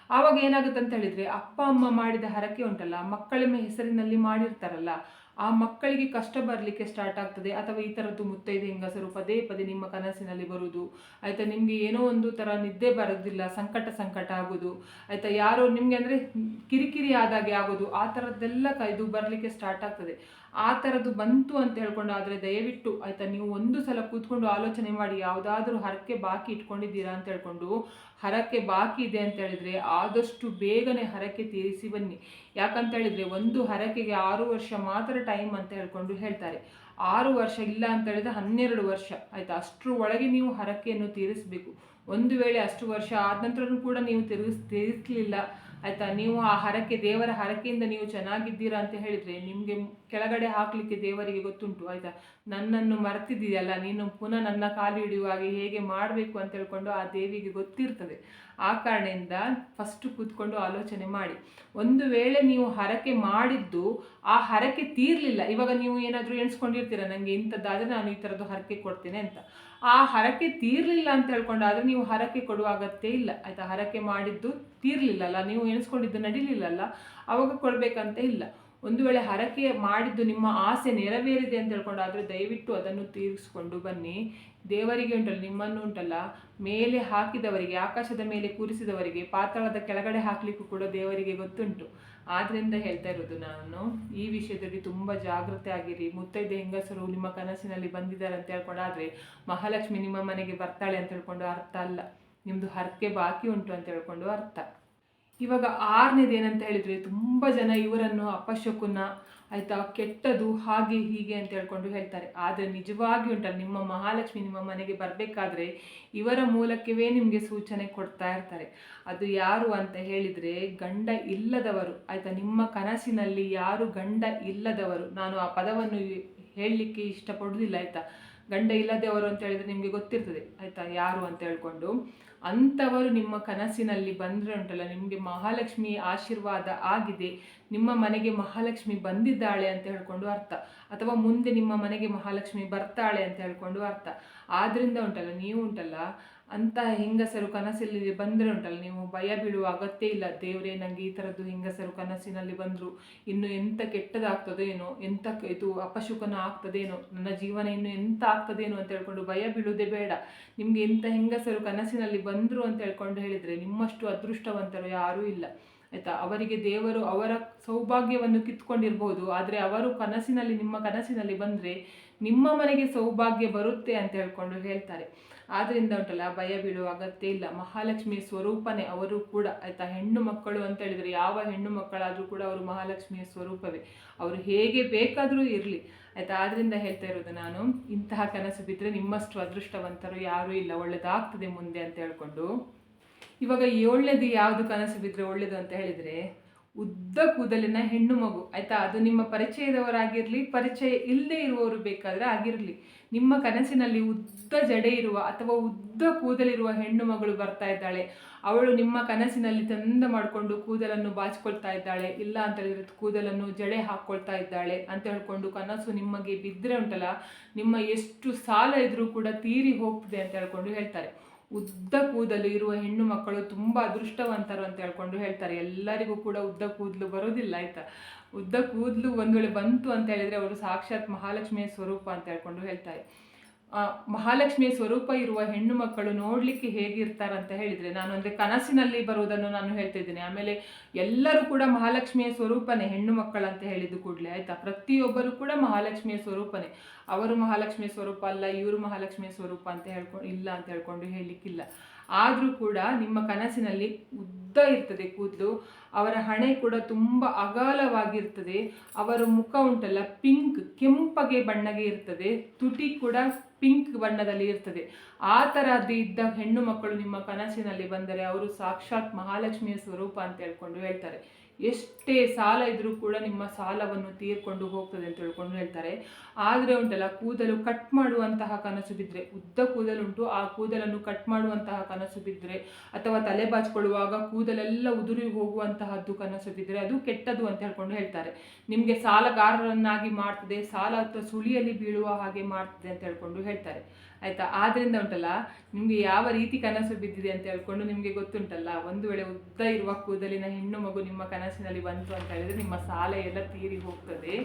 ಆವಾಗ ಏನಾಗುತ್ತೆ ಅಂತ ಹೇಳಿದ್ರೆ, ಅಪ್ಪ, ಅಮ್ಮ ಮಾಡಿದ ಹರಕೆ ಉಂಟಲ್ಲ ಮಕ್ಕಳ ಹೆಸರಿನಲ್ಲಿ ಮಾಡಿರ್ತಾರಲ್ಲ, ಆ ಮಕ್ಕಳಿಗೆ ಕಷ್ಟ ಬರಲಿಕ್ಕೆ ಸ್ಟಾರ್ಟ್ ಆಗ್ತದೆ, ಅಥವಾ ಈ ಥರದ್ದು ಮುತ್ತೈದೆ ಹೆಂಗಸರು ಪದೇ ಪದೇ ನಿಮ್ಮ ಕನಸಿನಲ್ಲಿ ಬರುವುದು, ಆಯಿತಾ, ನಿಮಗೆ ಏನೋ ಒಂದು ಥರ ನಿದ್ದೆ ಬರೋದಿಲ್ಲ, ಸಂಕಟ ಸಂಕಟ ಆಗೋದು ಆಯಿತಾ, ಯಾರೋ ನಿಮಗೆ ಅಂದರೆ ಕಿರಿಕಿರಿ ಆದಾಗೆ ಆಗೋದು, ಆ ಥರದ್ದೆಲ್ಲ ಇದು ಬರಲಿಕ್ಕೆ ಸ್ಟಾರ್ಟ್ ಆಗ್ತದೆ. ಆ ಥರದ್ದು ಬಂತು ಅಂತ ಹೇಳ್ಕೊಂಡು ಆದರೆ ದಯವಿಟ್ಟು ಆಯಿತಾ ನೀವು ಒಂದು ಸಲ ಕೂತ್ಕೊಂಡು ಆಲೋಚನೆ ಮಾಡಿ ಯಾವುದಾದ್ರೂ ಹರಕೆ ಬಾಕಿ ಇಟ್ಕೊಂಡಿದ್ದೀರಾ ಅಂತ ಹೇಳ್ಕೊಂಡು ಹರಕೆ ಬಾಕಿ ಇದೆ ಅಂತ ಹೇಳಿದ್ರೆ ಆದಷ್ಟು ಬೇಗನೆ ಹರಕೆ ತೀರಿಸಿ ಬನ್ನಿ. ಯಾಕಂತ ಹೇಳಿದ್ರೆ ಒಂದು ಹರಕೆಗೆ ಆರು ವರ್ಷ ಮಾತ್ರ ಟೈಮ್ ಅಂತ ಹೇಳ್ಕೊಂಡು ಹೇಳ್ತಾರೆ. ಆರು ವರ್ಷ ಇಲ್ಲ ಅಂತ ಹೇಳಿದ್ರೆ ಹನ್ನೆರಡು ವರ್ಷ ಆಯಿತಾ? ಅಷ್ಟರ ಒಳಗೆ ನೀವು ಹರಕೆಯನ್ನು ತೀರಿಸಬೇಕು. ಒಂದು ವೇಳೆ ಅಷ್ಟು ವರ್ಷ ಆದ ನಂತರನೂ ಕೂಡ ನೀವು ತಿರುಗಿಸ್ ತೀರಿಸಲಿಲ್ಲ ಆಯಿತಾ? ನೀವು ಆ ಹರಕೆ ದೇವರ ಹರಕೆಯಿಂದ ನೀವು ಚೆನ್ನಾಗಿದ್ದೀರಾ ಅಂತ ಹೇಳಿದ್ರೆ ನಿಮಗೆ ಕೆಳಗಡೆ ಹಾಕಲಿಕ್ಕೆ ದೇವರಿಗೆ ಗೊತ್ತುಂಟು, ಆಯಿತಾ? ನನ್ನನ್ನು ಮರೆತಿದ್ದೀಯಲ್ಲ, ನೀನು ಪುನಃ ನನ್ನ ಕಾಲು ಹಿಡಿಯುವಾಗೆ ಹೇಗೆ ಮಾಡಬೇಕು ಅಂತ ಹೇಳ್ಕೊಂಡು ಆ ದೇವಿಗೆ ಗೊತ್ತಿರ್ತದೆ. ಆ ಕಾರಣದಿಂದ ಫಸ್ಟ್ ಕೂತ್ಕೊಂಡು ಆಲೋಚನೆ ಮಾಡಿ. ಒಂದು ವೇಳೆ ನೀವು ಹರಕೆ ಮಾಡಿದ್ದು, ಆ ಹರಕೆ ತೀರಲಿಲ್ಲ. ಇವಾಗ ನೀವು ಏನಾದರೂ ಎಣಿಸ್ಕೊಂಡಿರ್ತೀರ ನನಗೆ ಇಂಥದ್ದಾದರೆ ನಾನು ಈ ಥರದ್ದು ಹರಕೆ ಕೊಡ್ತೇನೆ ಅಂತ. ಆ ಹರಕೆ ತೀರಲಿಲ್ಲ ಅಂತ ಹೇಳ್ಕೊಂಡಾದ್ರೆ ನೀವು ಹರಕೆ ಕೊಡುವ ಅಗತ್ಯ ಇಲ್ಲ. ಆಯಿತಾ? ಹರಕೆ ಮಾಡಿದ್ದು ತೀರಲಿಲ್ಲಲ್ಲ, ನೀವು ಎಣಿಸ್ಕೊಂಡಿದ್ದು ನಡೀಲಿಲ್ಲಲ್ಲ, ಅವಾಗ ಕೊಡಬೇಕಂತ ಇಲ್ಲ. ಒಂದು ವೇಳೆ ಹರಕೆ ಮಾಡಿದ್ದು ನಿಮ್ಮ ಆಸೆ ನೆರವೇರಿದೆ ಅಂತ ಆದರೆ ದಯವಿಟ್ಟು ಅದನ್ನು ತೀರಿಸಿಕೊಂಡು ಬನ್ನಿ. ದೇವರಿಗೆ ಉಂಟಲ್ಲ, ನಿಮ್ಮನ್ನು ಉಂಟಲ್ಲ. ಮೇಲೆ ಹಾಕಿದವರಿಗೆ, ಆಕಾಶದ ಮೇಲೆ ಕೂರಿಸಿದವರಿಗೆ, ಪಾತಾಳದ ಕೆಳಗಡೆ ಹಾಕಲಿಕ್ಕೂ ಕೂಡ ದೇವರಿಗೆ ಗೊತ್ತುಂಟು. ಆದ್ದರಿಂದ ಹೇಳ್ತಾ ಇರೋದು ನಾನು, ಈ ವಿಷಯದಲ್ಲಿ ತುಂಬ ಜಾಗೃತೆ ಆಗಿರಿ. ಮುತ್ತೈದೆ ಹೆಂಗಸರು ನಿಮ್ಮ ಕನಸಿನಲ್ಲಿ ಬಂದಿದ್ದಾರೆ ಅಂತ ಹೇಳ್ಕೊಂಡಾದ್ರೆ ಮಹಾಲಕ್ಷ್ಮಿ ನಿಮ್ಮ ಮನೆಗೆ ಬರ್ತಾಳೆ ಅಂತ ಹೇಳ್ಕೊಂಡು ಅರ್ಥ ಅಲ್ಲ. ನಿಮ್ಮದು ಹರಕೆ ಬಾಕಿ ಉಂಟು ಅಂತ ಹೇಳ್ಕೊಂಡು ಅರ್ಥ. ಇವಾಗ ಆರನೇದು ಏನಂತ ಹೇಳಿದ್ರೆ ತುಂಬ ಜನ ಇವರನ್ನು ಅಪಶಕುನ, ಆಯ್ತಾ, ಕೆಟ್ಟದು, ಹಾಗೆ, ಹೀಗೆ ಅಂತ ಹೇಳ್ಕೊಂಡು ಹೇಳ್ತಾರೆ. ಆದರೆ ನಿಜವಾಗಿ ಉಂಟಲ್ಲ, ನಿಮ್ಮ ಮಹಾಲಕ್ಷ್ಮಿ ನಿಮ್ಮ ಮನೆಗೆ ಬರಬೇಕಾದ್ರೆ ಇವರ ಮೂಲಕವೇ ನಿಮಗೆ ಸೂಚನೆ ಕೊಡ್ತಾ ಇರ್ತಾರೆ. ಅದು ಯಾರು ಅಂತ ಹೇಳಿದರೆ ಗಂಡ ಇಲ್ಲದವರು, ಆಯ್ತಾ, ನಿಮ್ಮ ಕನಸಿನಲ್ಲಿ ಯಾರು ಗಂಡ ಇಲ್ಲದವರು, ನಾನು ಆ ಪದವನ್ನು ಹೇಳಲಿಕ್ಕೆ ಇಷ್ಟಪಡೋದಿಲ್ಲ, ಆಯ್ತಾ. ಗಂಡ ಇಲ್ಲದವರು ಅಂತ ಹೇಳಿದ್ರೆ ನಿಮಗೆ ಗೊತ್ತಿರ್ತದೆ, ಆಯ್ತಾ, ಯಾರು ಅಂತ ಹೇಳ್ಕೊಂಡು. ಅಂಥವರು ನಿಮ್ಮ ಕನಸಿನಲ್ಲಿ ಬಂದರೆ ಉಂಟಲ್ಲ ನಿಮಗೆ ಮಹಾಲಕ್ಷ್ಮಿ ಆಶೀರ್ವಾದ ಆಗಿದೆ, ನಿಮ್ಮ ಮನೆಗೆ ಮಹಾಲಕ್ಷ್ಮಿ ಬಂದಿದ್ದಾಳೆ ಅಂತ ಹೇಳ್ಕೊಂಡು ಅರ್ಥ. ಅಥವಾ ಮುಂದೆ ನಿಮ್ಮ ಮನೆಗೆ ಮಹಾಲಕ್ಷ್ಮಿ ಬರ್ತಾಳೆ ಅಂತ ಹೇಳ್ಕೊಂಡು ಅರ್ಥ. ಆದ್ರಿಂದ ಉಂಟಲ್ಲ, ನೀವು ಉಂಟಲ್ಲ ಅಂತ ಹೆಂಗಸರು ಕನಸಲ್ಲಿ ಬಂದರೆ ಉಂಟಲ್ಲ, ನೀವು ಭಯ ಬಿಡುವ ಅಗತ್ಯ ಇಲ್ಲ. ದೇವರೇ ನನಗೆ ಈ ಥರದ್ದು ಹೆಂಗಸರು ಕನಸಿನಲ್ಲಿ ಬಂದರು. ಇನ್ನು ಎಂಥ ಕೆಟ್ಟದಾಗ್ತದೇನೋ ಎಂಥ ಇದು ಅಪಶುಕನ ಆಗ್ತದೇನೋ, ನನ್ನ ಜೀವನ ಇನ್ನು ಎಂಥ ಆಗ್ತದೇನೋ ಅಂತ ಹೇಳ್ಕೊಂಡು ಭಯ ಬಿಡುವುದೇ ಬೇಡ. ನಿಮಗೆ ಎಂಥ ಹೆಂಗಸರು ಕನಸಿನಲ್ಲಿ ಬಂದರು ಅಂತ ಹೇಳ್ಕೊಂಡು ಹೇಳಿದರೆ ನಿಮ್ಮಷ್ಟು ಅದೃಷ್ಟವಂತರು ಯಾರೂ ಇಲ್ಲ. ಆಯಿತಾ? ಅವರಿಗೆ ದೇವರು ಅವರ ಸೌಭಾಗ್ಯವನ್ನು ಕಿತ್ಕೊಂಡಿರ್ಬೋದು. ಆದರೆ ಅವರು ಕನಸಿನಲ್ಲಿ, ನಿಮ್ಮ ಕನಸಿನಲ್ಲಿ ಬಂದರೆ ನಿಮ್ಮ ಮನೆಗೆ ಸೌಭಾಗ್ಯ ಬರುತ್ತೆ ಅಂತ ಹೇಳ್ಕೊಂಡು ಹೇಳ್ತಾರೆ. ಆದ್ದರಿಂದ ಉಂಟಲ್ಲ, ಭಯ ಬೀಳುವ ಅಗತ್ಯ ಇಲ್ಲ. ಮಹಾಲಕ್ಷ್ಮಿಯ ಸ್ವರೂಪನೇ ಅವರು ಕೂಡ, ಆಯ್ತಾ, ಹೆಣ್ಣು ಮಕ್ಕಳು ಅಂತ ಹೇಳಿದರೆ ಯಾವ ಹೆಣ್ಣು ಮಕ್ಕಳಾದರೂ ಕೂಡ ಅವರು ಮಹಾಲಕ್ಷ್ಮಿಯ ಸ್ವರೂಪವೇ. ಅವರು ಹೇಗೆ ಬೇಕಾದರೂ ಇರಲಿ. ಆಯಿತಾ ಆದ್ದರಿಂದ ಹೇಳ್ತಾ ಇರೋದು ನಾನು, ಇಂತಹ ಕನಸು ಬಿದ್ದರೆ ನಿಮ್ಮಷ್ಟು ಅದೃಷ್ಟವಂತರು ಯಾರೂ ಇಲ್ಲ. ಒಳ್ಳೇದಾಗ್ತದೆ ಮುಂದೆ ಅಂತ ಹೇಳ್ಕೊಂಡು. ಇವಾಗ ಏಳನೇದು ಯಾವುದು ಕನಸು ಬಿದ್ದರೆ ಒಳ್ಳೇದು ಅಂತ ಹೇಳಿದರೆ ಉದ್ದ ಕೂದಲಿನ ಹೆಣ್ಣು ಮಗು, ಆಯಿತಾ? ಅದು ನಿಮ್ಮ ಪರಿಚಯದವರಾಗಿರಲಿ, ಪರಿಚಯ ಇಲ್ಲದೆ ಇರುವವರು ಬೇಕಾದರೆ ಆಗಿರಲಿ. ನಿಮ್ಮ ಕನಸಿನಲ್ಲಿ ಉದ್ದ ಜಡೆ ಇರುವ ಅಥವಾ ಉದ್ದ ಕೂದಲಿರುವ ಹೆಣ್ಣು ಮಗಳು ಬರ್ತಾ ಇದ್ದಾಳೆ. ಅವಳು ನಿಮ್ಮ ಕನಸಿನಲ್ಲಿ ಚಂದ ಮಾಡಿಕೊಂಡು ಕೂದಲನ್ನು ಬಾಚಿಕೊಳ್ತಾ ಇದ್ದಾಳೆ. ಇಲ್ಲ ಅಂತ ಹೇಳಿದ್ರೆ ಕೂದಲನ್ನು ಜಡೆ ಹಾಕ್ಕೊಳ್ತಾ ಇದ್ದಾಳೆ ಅಂತ ಹೇಳ್ಕೊಂಡು ಕನಸು ನಿಮಗೆ ಬಿದ್ದರೆ ಉಂಟಲ್ಲ, ನಿಮ್ಮ ಎಷ್ಟು ಸಾಲ ಇದ್ರೂ ಕೂಡ ತೀರಿ ಹೋಗ್ತದೆ ಅಂತ ಹೇಳ್ಕೊಂಡು ಹೇಳ್ತಾರೆ. ಉದ್ದ ಕೂದಲು ಇರುವ ಹೆಣ್ಣು ಮಕ್ಕಳು ತುಂಬ ಅದೃಷ್ಟವಂತರು ಅಂತ ಹೇಳ್ಕೊಂಡು ಹೇಳ್ತಾರೆ. ಎಲ್ಲರಿಗೂ ಕೂಡ ಉದ್ದ ಕೂದಲು ಬರೋದಿಲ್ಲ, ಆಯಿತಾ? ಉದ್ದ ಕೂದಲು ಒಂದು ವೇಳೆ ಬಂತು ಅಂತ ಹೇಳಿದರೆ ಅವರು ಸಾಕ್ಷಾತ್ ಮಹಾಲಕ್ಷ್ಮಿಯ ಸ್ವರೂಪ ಅಂತ ಹೇಳ್ಕೊಂಡು ಹೇಳ್ತಾರೆ. ಮಹಾಲಕ್ಷ್ಮಿಯ ಸ್ವರೂಪ ಇರುವ ಹೆಣ್ಣು ಮಕ್ಕಳು ನೋಡಲಿಕ್ಕೆ ಹೇಗಿರ್ತಾರಂತ ಹೇಳಿದರೆ ನಾನು ಅಂದರೆ ಕನಸಿನಲ್ಲಿ ಬರುವುದನ್ನು ನಾನು ಹೇಳ್ತಾ ಇದ್ದೇನೆ. ಆಮೇಲೆ ಎಲ್ಲರೂ ಕೂಡ ಮಹಾಲಕ್ಷ್ಮಿಯ ಸ್ವರೂಪನೇ ಹೆಣ್ಣು ಮಕ್ಕಳಂತ ಹೇಳಿದ್ದು ಕೂಡಲೇ, ಆಯಿತಾ? ಪ್ರತಿಯೊಬ್ಬರು ಕೂಡ ಮಹಾಲಕ್ಷ್ಮಿಯ ಸ್ವರೂಪನೇ. ಅವರು ಮಹಾಲಕ್ಷ್ಮಿಯ ಸ್ವರೂಪ ಅಲ್ಲ, ಇವರು ಮಹಾಲಕ್ಷ್ಮಿಯ ಸ್ವರೂಪ ಅಂತ ಹೇಳ್ಕೊಂಡು ಇಲ್ಲ ಅಂತ ಹೇಳ್ಕೊಂಡು ಹೇಳಲಿಕ್ಕಿಲ್ಲ ಆದರೂ ಕೂಡ ನಿಮ್ಮ ಕನಸಿನಲ್ಲಿ ಉದ್ದ ಇರ್ತದೆ ಕೂದಲು. ಅವರ ಹಣೆ ಕೂಡ ತುಂಬ ಅಗಲವಾಗಿರ್ತದೆ. ಅವರ ಮುಖ ಉಂಟಲ್ಲ, ಪಿಂಕ್ ಕೆಂಪಗೆ ಬಣ್ಣಗೆ ಇರ್ತದೆ. ತುಟಿ ಕೂಡ ಪಿಂಕ್ ಬಣ್ಣದಲ್ಲಿ ಇರ್ತದೆ. ಆ ಥರದ್ದು ಇದ್ದ ಹೆಣ್ಣು ಮಕ್ಕಳು ನಿಮ್ಮ ಕನಸಿನಲ್ಲಿ ಬಂದರೆ ಅವರು ಸಾಕ್ಷಾತ್ ಮಹಾಲಕ್ಷ್ಮಿಯ ಸ್ವರೂಪ ಅಂತ ಹೇಳ್ಕೊಂಡು ಹೇಳ್ತಾರೆ. ಎಷ್ಟೇ ಸಾಲ ಇದ್ರೂ ಕೂಡ ನಿಮ್ಮ ಸಾಲವನ್ನು ತೀರ್ಕೊಂಡು ಹೋಗ್ತದೆ ಅಂತ ಹೇಳ್ಕೊಂಡು ಹೇಳ್ತಾರೆ. ಆದರೆ ಉಂಟಲ್ಲ, ಕೂದಲು ಕಟ್ ಮಾಡುವಂತಹ ಕನಸು ಬಿದ್ದರೆ ಉದ್ದ ಕೂದಲುಂಟು, ಆ ಕೂದಲನ್ನು ಕಟ್ ಮಾಡುವಂತಹ ಕನಸು ಬಿದ್ದರೆ ಅಥವಾ ತಲೆ ಬಾಚಿಕೊಳ್ಳುವಾಗ ಕೂದಲೆಲ್ಲ ಉದುರಿ ಹೋಗುವಂತಹದ್ದು ಕನಸು ಬಿದ್ದರೆ ಅದು ಕೆಟ್ಟದು ಅಂತ ಹೇಳ್ಕೊಂಡು ಹೇಳ್ತಾರೆ. ನಿಮಗೆ ಸಾಲಗಾರರನ್ನಾಗಿ ಮಾಡ್ತದೆ, ಸಾಲ ಅಥವಾ ಸುಳಿಯಲ್ಲಿ ಬೀಳುವ ಹಾಗೆ ಮಾಡ್ತದೆ ಅಂತ ಹೇಳ್ಕೊಂಡು ಹೇಳ್ತಾರೆ. ಆಯಿತಾ? ಆದ್ದರಿಂದ ಉಂಟಲ್ಲ, ನಿಮಗೆ ಯಾವ ರೀತಿ ಕನಸು ಬಿದ್ದಿದೆ ಅಂತ ಹೇಳ್ಕೊಂಡು ನಿಮಗೆ ಗೊತ್ತುಂಟಲ್ಲ? ಒಂದು ವೇಳೆ ಉದ್ದ ಇರುವ ಕೂದಲಿನ ಹೆಣ್ಣು ಮಗು ನಿಮ್ಮ ಕನಸಿನಲ್ಲಿ ಬಂತು ಅಂತ ಹೇಳಿದ್ರೆ ನಿಮ್ಮ ಸಾಲ ಎಲ್ಲ ತೀರಿ ಹೋಗ್ತದೆ.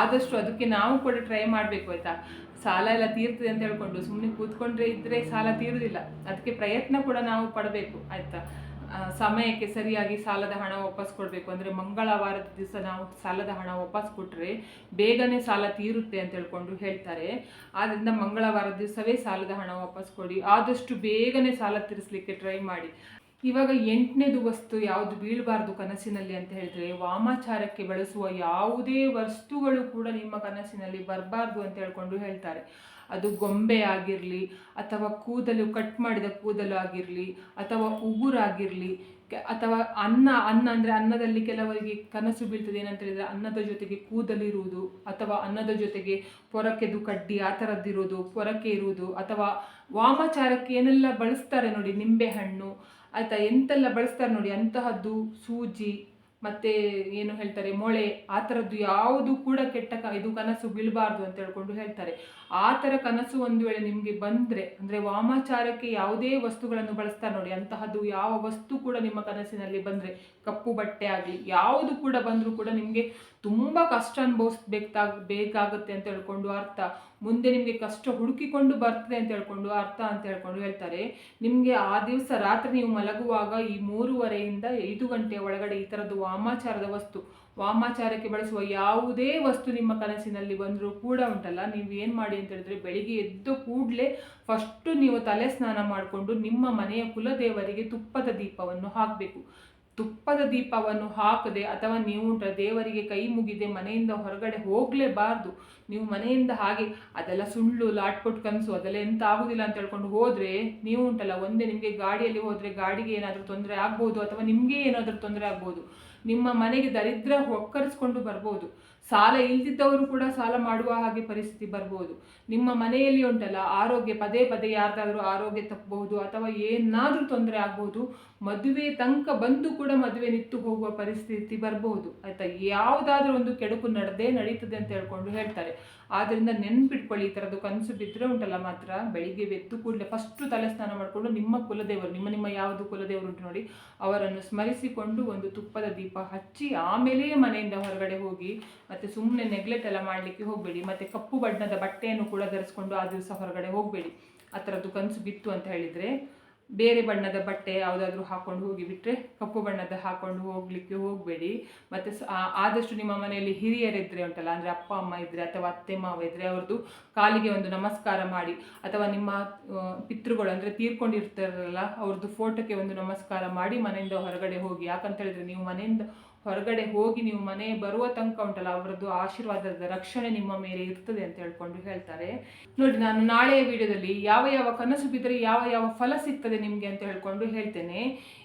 ಆದಷ್ಟು ಅದಕ್ಕೆ ನಾವು ಕೂಡ ಟ್ರೈ ಮಾಡಬೇಕು ಆಯಿತಾ? ಸಾಲ ಎಲ್ಲ ತೀರ್ತದೆ ಅಂತ ಹೇಳ್ಕೊಂಡು ಸುಮ್ಮನೆ ಕೂತ್ಕೊಂಡ್ರೆ ಇದ್ದರೆ ಸಾಲ ತೀರುವುದಿಲ್ಲ ಅದಕ್ಕೆ ಪ್ರಯತ್ನ ಕೂಡ ನಾವು ಪಡಬೇಕು, ಆಯಿತಾ? ಸಮಯಕ್ಕೆ ಸರಿಯಾಗಿ ಸಾಲದ ಹಣ ವಾಪಸ್ ಕೊಡಬೇಕು. ಅಂದರೆ ಮಂಗಳವಾರದ ದಿವಸ ನಾವು ಸಾಲದ ಹಣ ವಾಪಸ್ ಕೊಟ್ಟರೆ ಬೇಗನೆ ಸಾಲ ತೀರುತ್ತೆ ಅಂತ ಹೇಳ್ಕೊಂಡು ಹೇಳ್ತಾರೆ. ಆದ್ದರಿಂದ ಮಂಗಳವಾರದ ದಿವಸವೇ ಸಾಲದ ಹಣ ವಾಪಸ್ ಕೊಡಿ. ಆದಷ್ಟು ಬೇಗನೆ ಸಾಲ ತೀರಿಸಲಿಕ್ಕೆ ಟ್ರೈ ಮಾಡಿ. ಇವಾಗ ಎಂಟನೇದು ವಸ್ತು ಯಾವುದು ಬೀಳಬಾರ್ದು ಕನಸಿನಲ್ಲಿ ಅಂತ ಹೇಳಿದ್ರೆ ವಾಮಾಚಾರಕ್ಕೆ ಬಳಸುವ ಯಾವುದೇ ವಸ್ತುಗಳು ಕೂಡ ನಿಮ್ಮ ಕನಸಿನಲ್ಲಿ ಬರಬಾರ್ದು ಅಂತ ಹೇಳ್ಕೊಂಡು ಹೇಳ್ತಾರೆ. ಅದು ಗೊಂಬೆ ಆಗಿರಲಿ, ಅಥವಾ ಕೂದಲು ಕಟ್ ಮಾಡಿದ ಕೂದಲು ಆಗಿರಲಿ, ಅಥವಾ ಉಗುರಾಗಿರಲಿ ಅಥವಾ ಅನ್ನ ಅನ್ನ ಅಂದರೆ ಅನ್ನದಲ್ಲಿ ಕೆಲವರಿಗೆ ಕನಸು ಬೀಳ್ತದೆ, ಏನಂತ ಹೇಳಿದರೆ ಅನ್ನದ ಜೊತೆಗೆ ಕೂದಲಿರುವುದು ಅಥವಾ ಅನ್ನದ ಜೊತೆಗೆ ಪೊರಕೆದು ಕಡ್ಡಿ ಆ ಥರದ್ದಿರೋದು ಪೊರಕೆ ಇರುವುದು, ಅಥವಾ ವಾಮಾಚಾರಕ್ಕೆ ಏನೆಲ್ಲ ಬಳಸ್ತಾರೆ ನೋಡಿ, ನಿಂಬೆಹಣ್ಣು, ಆಯಿತಾ ಎಂತೆಲ್ಲ ಬಳಸ್ತಾರೆ ನೋಡಿ, ಅಂತಹದ್ದು ಸೂಜಿ ಮತ್ತು ಏನು ಹೇಳ್ತಾರೆ, ಮೊಳೆ, ಆ ಥರದ್ದು ಯಾವುದು ಕೂಡ ಕೆಟ್ಟ ಕ, ಇದು ಕನಸು ಬೀಳಬಾರ್ದು ಅಂತ ಹೇಳ್ಕೊಂಡು ಹೇಳ್ತಾರೆ. ಆ ಥರ ಕನಸು ಒಂದು ವೇಳೆ ನಿಮಗೆ ಬಂದರೆ, ಅಂದರೆ ವಾಮಾಚಾರಕ್ಕೆ ಯಾವುದೇ ವಸ್ತುಗಳನ್ನು ಬಳಸ್ತಾರೆ ನೋಡಿ, ಅಂತಹದ್ದು ಯಾವ ವಸ್ತು ಕೂಡ ನಿಮ್ಮ ಕನಸಿನಲ್ಲಿ ಬಂದರೆ ಕಪ್ಪು ಬಟ್ಟೆ ಆಗಲಿ, ಯಾವುದು ಕೂಡ ಬಂದರೂ ಕೂಡ ನಿಮಗೆ ತುಂಬ ಕಷ್ಟ ಅನುಭವಿಸ್ಬೇಕಾಗ, ಬೇಕಾಗುತ್ತೆ ಅಂತ ಹೇಳ್ಕೊಂಡು ಅರ್ಥ. ಮುಂದೆ ನಿಮಗೆ ಕಷ್ಟ ಹುಡುಕಿಕೊಂಡು ಬರ್ತದೆ ಅಂತ ಹೇಳ್ಕೊಂಡು ಅರ್ಥ ಅಂತ ಹೇಳ್ಕೊಂಡು ಹೇಳ್ತಾರೆ. ನಿಮಗೆ ಆ ದಿವಸ ರಾತ್ರಿ ನೀವು ಮಲಗುವಾಗ ಈ ಮೂರುವರೆಯಿಂದ ಐದು ಗಂಟೆಯ ಒಳಗಡೆ ಈ ಥರದ್ದು ವಾಮಾಚಾರದ ವಸ್ತು. ವಾಮಾಚಾರಕ್ಕೆ ಬಳಸುವ ಯಾವುದೇ ವಸ್ತು ನಿಮ್ಮ ಕನಸಿನಲ್ಲಿ ಬಂದರೂ ಕೂಡ ಉಂಟಲ್ಲ. ನೀವು ಏನು ಮಾಡಿ ಅಂತ ಹೇಳಿದ್ರೆ ಬೆಳಿಗ್ಗೆ ಎದ್ದು ಕೂಡಲೇ ಫಸ್ಟು ನೀವು ತಲೆ ಸ್ನಾನ ಮಾಡಿಕೊಂಡು ನಿಮ್ಮ ಮನೆಯ ಕುಲದೇವರಿಗೆ ತುಪ್ಪದ ದೀಪವನ್ನು ಹಾಕಬೇಕು. ತುಪ್ಪದ ದೀಪವನ್ನು ಹಾಕದೆ ಅಥವಾ ನೀವು ದೇವರಿಗೆ ಕೈ ಮುಗಿದೆ ಮನೆಯಿಂದ ಹೊರಗಡೆ ಹೋಗಲೇಬಾರ್ದು. ನೀವು ಮನೆಯಿಂದ ಹಾಗೆ ಅದೆಲ್ಲ ಸುಳ್ಳು, ಲಾಟ್ಪುಟ್ ಕನಸು ಅದೆಲ್ಲ ಎಂತ ಆಗುದಿಲ್ಲ ಅಂತ ಹೇಳ್ಕೊಂಡು ಹೋದರೆ ನೀವು ಉಂಟಲ್ಲ, ಒಂದೇ ನಿಮಗೆ ಗಾಡಿಯಲ್ಲಿ ಹೋದರೆ ಗಾಡಿಗೆ ಏನಾದರೂ ತೊಂದರೆ ಆಗ್ಬೋದು ಅಥವಾ ನಿಮಗೆ ಏನಾದರೂ ತೊಂದರೆ ಆಗ್ಬೋದು. ನಿಮ್ಮ ಮನೆಗೆ ದರಿದ್ರ ಒಕ್ಕರಿಸ್ಕೊಂಡು ಬರ್ಬೋದು. ಸಾಲ ಇಲ್ದಿದ್ದವರು ಕೂಡ ಸಾಲ ಮಾಡುವ ಹಾಗೆ ಪರಿಸ್ಥಿತಿ ಬರ್ಬೋದು. ನಿಮ್ಮ ಮನೆಯಲ್ಲಿ ಉಂಟಲ್ಲ, ಆರೋಗ್ಯ ಪದೇ ಪದೇ ಯಾರ್ದಾದ್ರೂ ಆರೋಗ್ಯ ತಪ್ಪಬಹುದು ಅಥವಾ ಏನಾದರೂ ತೊಂದರೆ ಆಗ್ಬೋದು, ಮದುವೆ ತನಕ ಬಂದು ಕೂಡ ಮದುವೆ ನಿತ್ತು ಹೋಗುವ ಪರಿಸ್ಥಿತಿ ಬರ್ಬೋದು. ಆಯ್ತಾ? ಯಾವುದಾದ್ರೂ ಒಂದು ಕೆಡುಕು ನಡೆದೇ ನಡೀತದೆ ಅಂತ ಹೇಳ್ಕೊಂಡು ಹೇಳ್ತಾರೆ. ಆದ್ದರಿಂದ ನೆನ್ಪಿಟ್ಕೊಳ್ಳಿ, ಈ ಥರದ್ದು ಕನಸು ಬಿದ್ದರೆ ಉಂಟಲ್ಲ ಮಾತ್ರ. ಬೆಳಿಗ್ಗೆ ಎದ್ದು ಕೂಡಲೇ ಫಸ್ಟು ತಲೆ ಸ್ನಾನ ಮಾಡಿಕೊಂಡು ನಿಮ್ಮ ಕುಲದೇವರು, ನಿಮ್ಮ ನಿಮ್ಮ ಯಾವುದು ಕುಲದೇವರು ಉಂಟು ನೋಡಿ, ಅವರನ್ನು ಸ್ಮರಿಸಿಕೊಂಡು ಒಂದು ತುಪ್ಪದ ದೀಪ ಹಚ್ಚಿ ಆಮೇಲೆ ಮನೆಯಿಂದ ಹೊರಗಡೆ ಹೋಗಿ ಮತ್ತೆ ಸುಮ್ಮನೆ ನೆಗ್ಲೆಟ್ ಎಲ್ಲ ಮಾಡಲಿಕ್ಕೆ ಹೋಗಬೇಡಿ. ಮತ್ತೆ ಕಪ್ಪು ಬಣ್ಣದ ಬಟ್ಟೆಯನ್ನು ಕೂಡ ಧರಿಸ್ಕೊಂಡು ಆ ದಿವಸ ಹೊರಗಡೆ ಹೋಗಬೇಡಿ. ಆ ಥರದ್ದು ಕನಸು ಬಿತ್ತು ಅಂತ ಹೇಳಿದರೆ ಬೇರೆ ಬಣ್ಣದ ಬಟ್ಟೆ ಯಾವುದಾದ್ರೂ ಹಾಕೊಂಡು ಹೋಗಿ ಬಿಟ್ಟರೆ ಕಪ್ಪು ಬಣ್ಣದ ಹಾಕೊಂಡು ಹೋಗ್ಲಿಕ್ಕೆ ಹೋಗಬೇಡಿ. ಮತ್ತು ಆದಷ್ಟು ನಿಮ್ಮ ಮನೆಯಲ್ಲಿ ಹಿರಿಯರಿದ್ರೆ ಉಂಟಲ್ಲ, ಅಂದರೆ ಅಪ್ಪ, ಅಮ್ಮ ಇದ್ದರೆ ಅಥವಾ ಅತ್ತೆ, ಮಾವ ಇದ್ದರೆ ಅವ್ರದ್ದು ಕಾಲಿಗೆ ಒಂದು ನಮಸ್ಕಾರ ಮಾಡಿ ಅಥವಾ ನಿಮ್ಮ ಪಿತೃಗಳು ಅಂದರೆ ತೀರ್ಕೊಂಡಿರ್ತಾರಲ್ಲ, ಅವ್ರದ್ದು ಫೋಟೋಕ್ಕೆ ಒಂದು ನಮಸ್ಕಾರ ಮಾಡಿ ಮನೆಯಿಂದ ಹೊರಗಡೆ ಹೋಗಿ. ಯಾಕಂತ ಹೇಳಿದ್ರೆ ನೀವು ಮನೆಯಿಂದ ಹೊರಗಡೆ ಹೋಗಿ ನೀವು ಮನೆ ಬರುವ ತನಕ ಉಂಟಲ್ಲ, ಅವರದ್ದು ಆಶೀರ್ವಾದದ ರಕ್ಷಣೆ ನಿಮ್ಮ ಮೇಲೆ ಇರ್ತದೆ ಅಂತ ಹೇಳ್ಕೊಂಡು ಹೇಳ್ತಾರೆ. ನೋಡಿ, ನಾನು ನಾಳೆಯ ವಿಡಿಯೋದಲ್ಲಿ ಯಾವ ಯಾವ ಕನಸು ಬಿದ್ದರೆ ಯಾವ ಯಾವ ಫಲ ಸಿಗ್ತದೆ ನಿಮಗೆ ಅಂತ ಹೇಳ್ಕೊಂಡು ಹೇಳ್ತೇನೆ.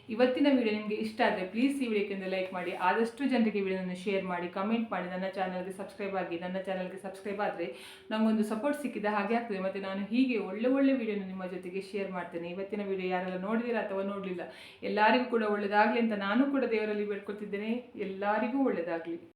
ಇವತ್ತಿನ ವಿಡಿಯೋ ನಿಮಗೆ ಇಷ್ಟ ಆದರೆ ಪ್ಲೀಸ್ ಈ ವಿಡಿಯೋಕ್ಕೆ ಲೈಕ್ ಮಾಡಿ. ಆದಷ್ಟು ಜನರಿಗೆ ವಿಡಿಯೋನ ಶೇರ್ ಮಾಡಿ ಕಮೆಂಟ್ ಮಾಡಿ. ನನ್ನ ಚಾನಲ್ಗೆ ಸಬ್ಸ್ಕ್ರೈಬ್ ಆಗಿ, ನನ್ನ ಚಾನಲ್ಗೆ ಸಬ್ಸ್ಕ್ರೈಬ್ ಆದರೆ ನಮಗೊಂದು ಸಪೋರ್ಟ್ ಸಿಕ್ಕಿದ ಹಾಗೆ ಆಗ್ತದೆ. ಮತ್ತು ನಾನು ಹೀಗೆ ಒಳ್ಳೆ ಒಳ್ಳೆ ವಿಡಿಯೋನ ನಿಮ್ಮ ಜೊತೆಗೆ ಶೇರ್ ಮಾಡ್ತೇನೆ. ಇವತ್ತಿನ ವಿಡಿಯೋ ಯಾರೆಲ್ಲ ನೋಡಿದಿರ ಅಥವಾ ನೋಡಲಿಲ್ಲ, ಎಲ್ಲರಿಗೂ ಕೂಡ ಒಳ್ಳೆಯದಾಗಲಿ ಅಂತ ನಾನು ಕೂಡ ದೇವರಲ್ಲಿ ಬೇಡ್ಕೊಳ್ತಿದ್ದೇನೆ. ಎಲ್ಲರಿಗೂ ಒಳ್ಳೆಯದಾಗಲಿ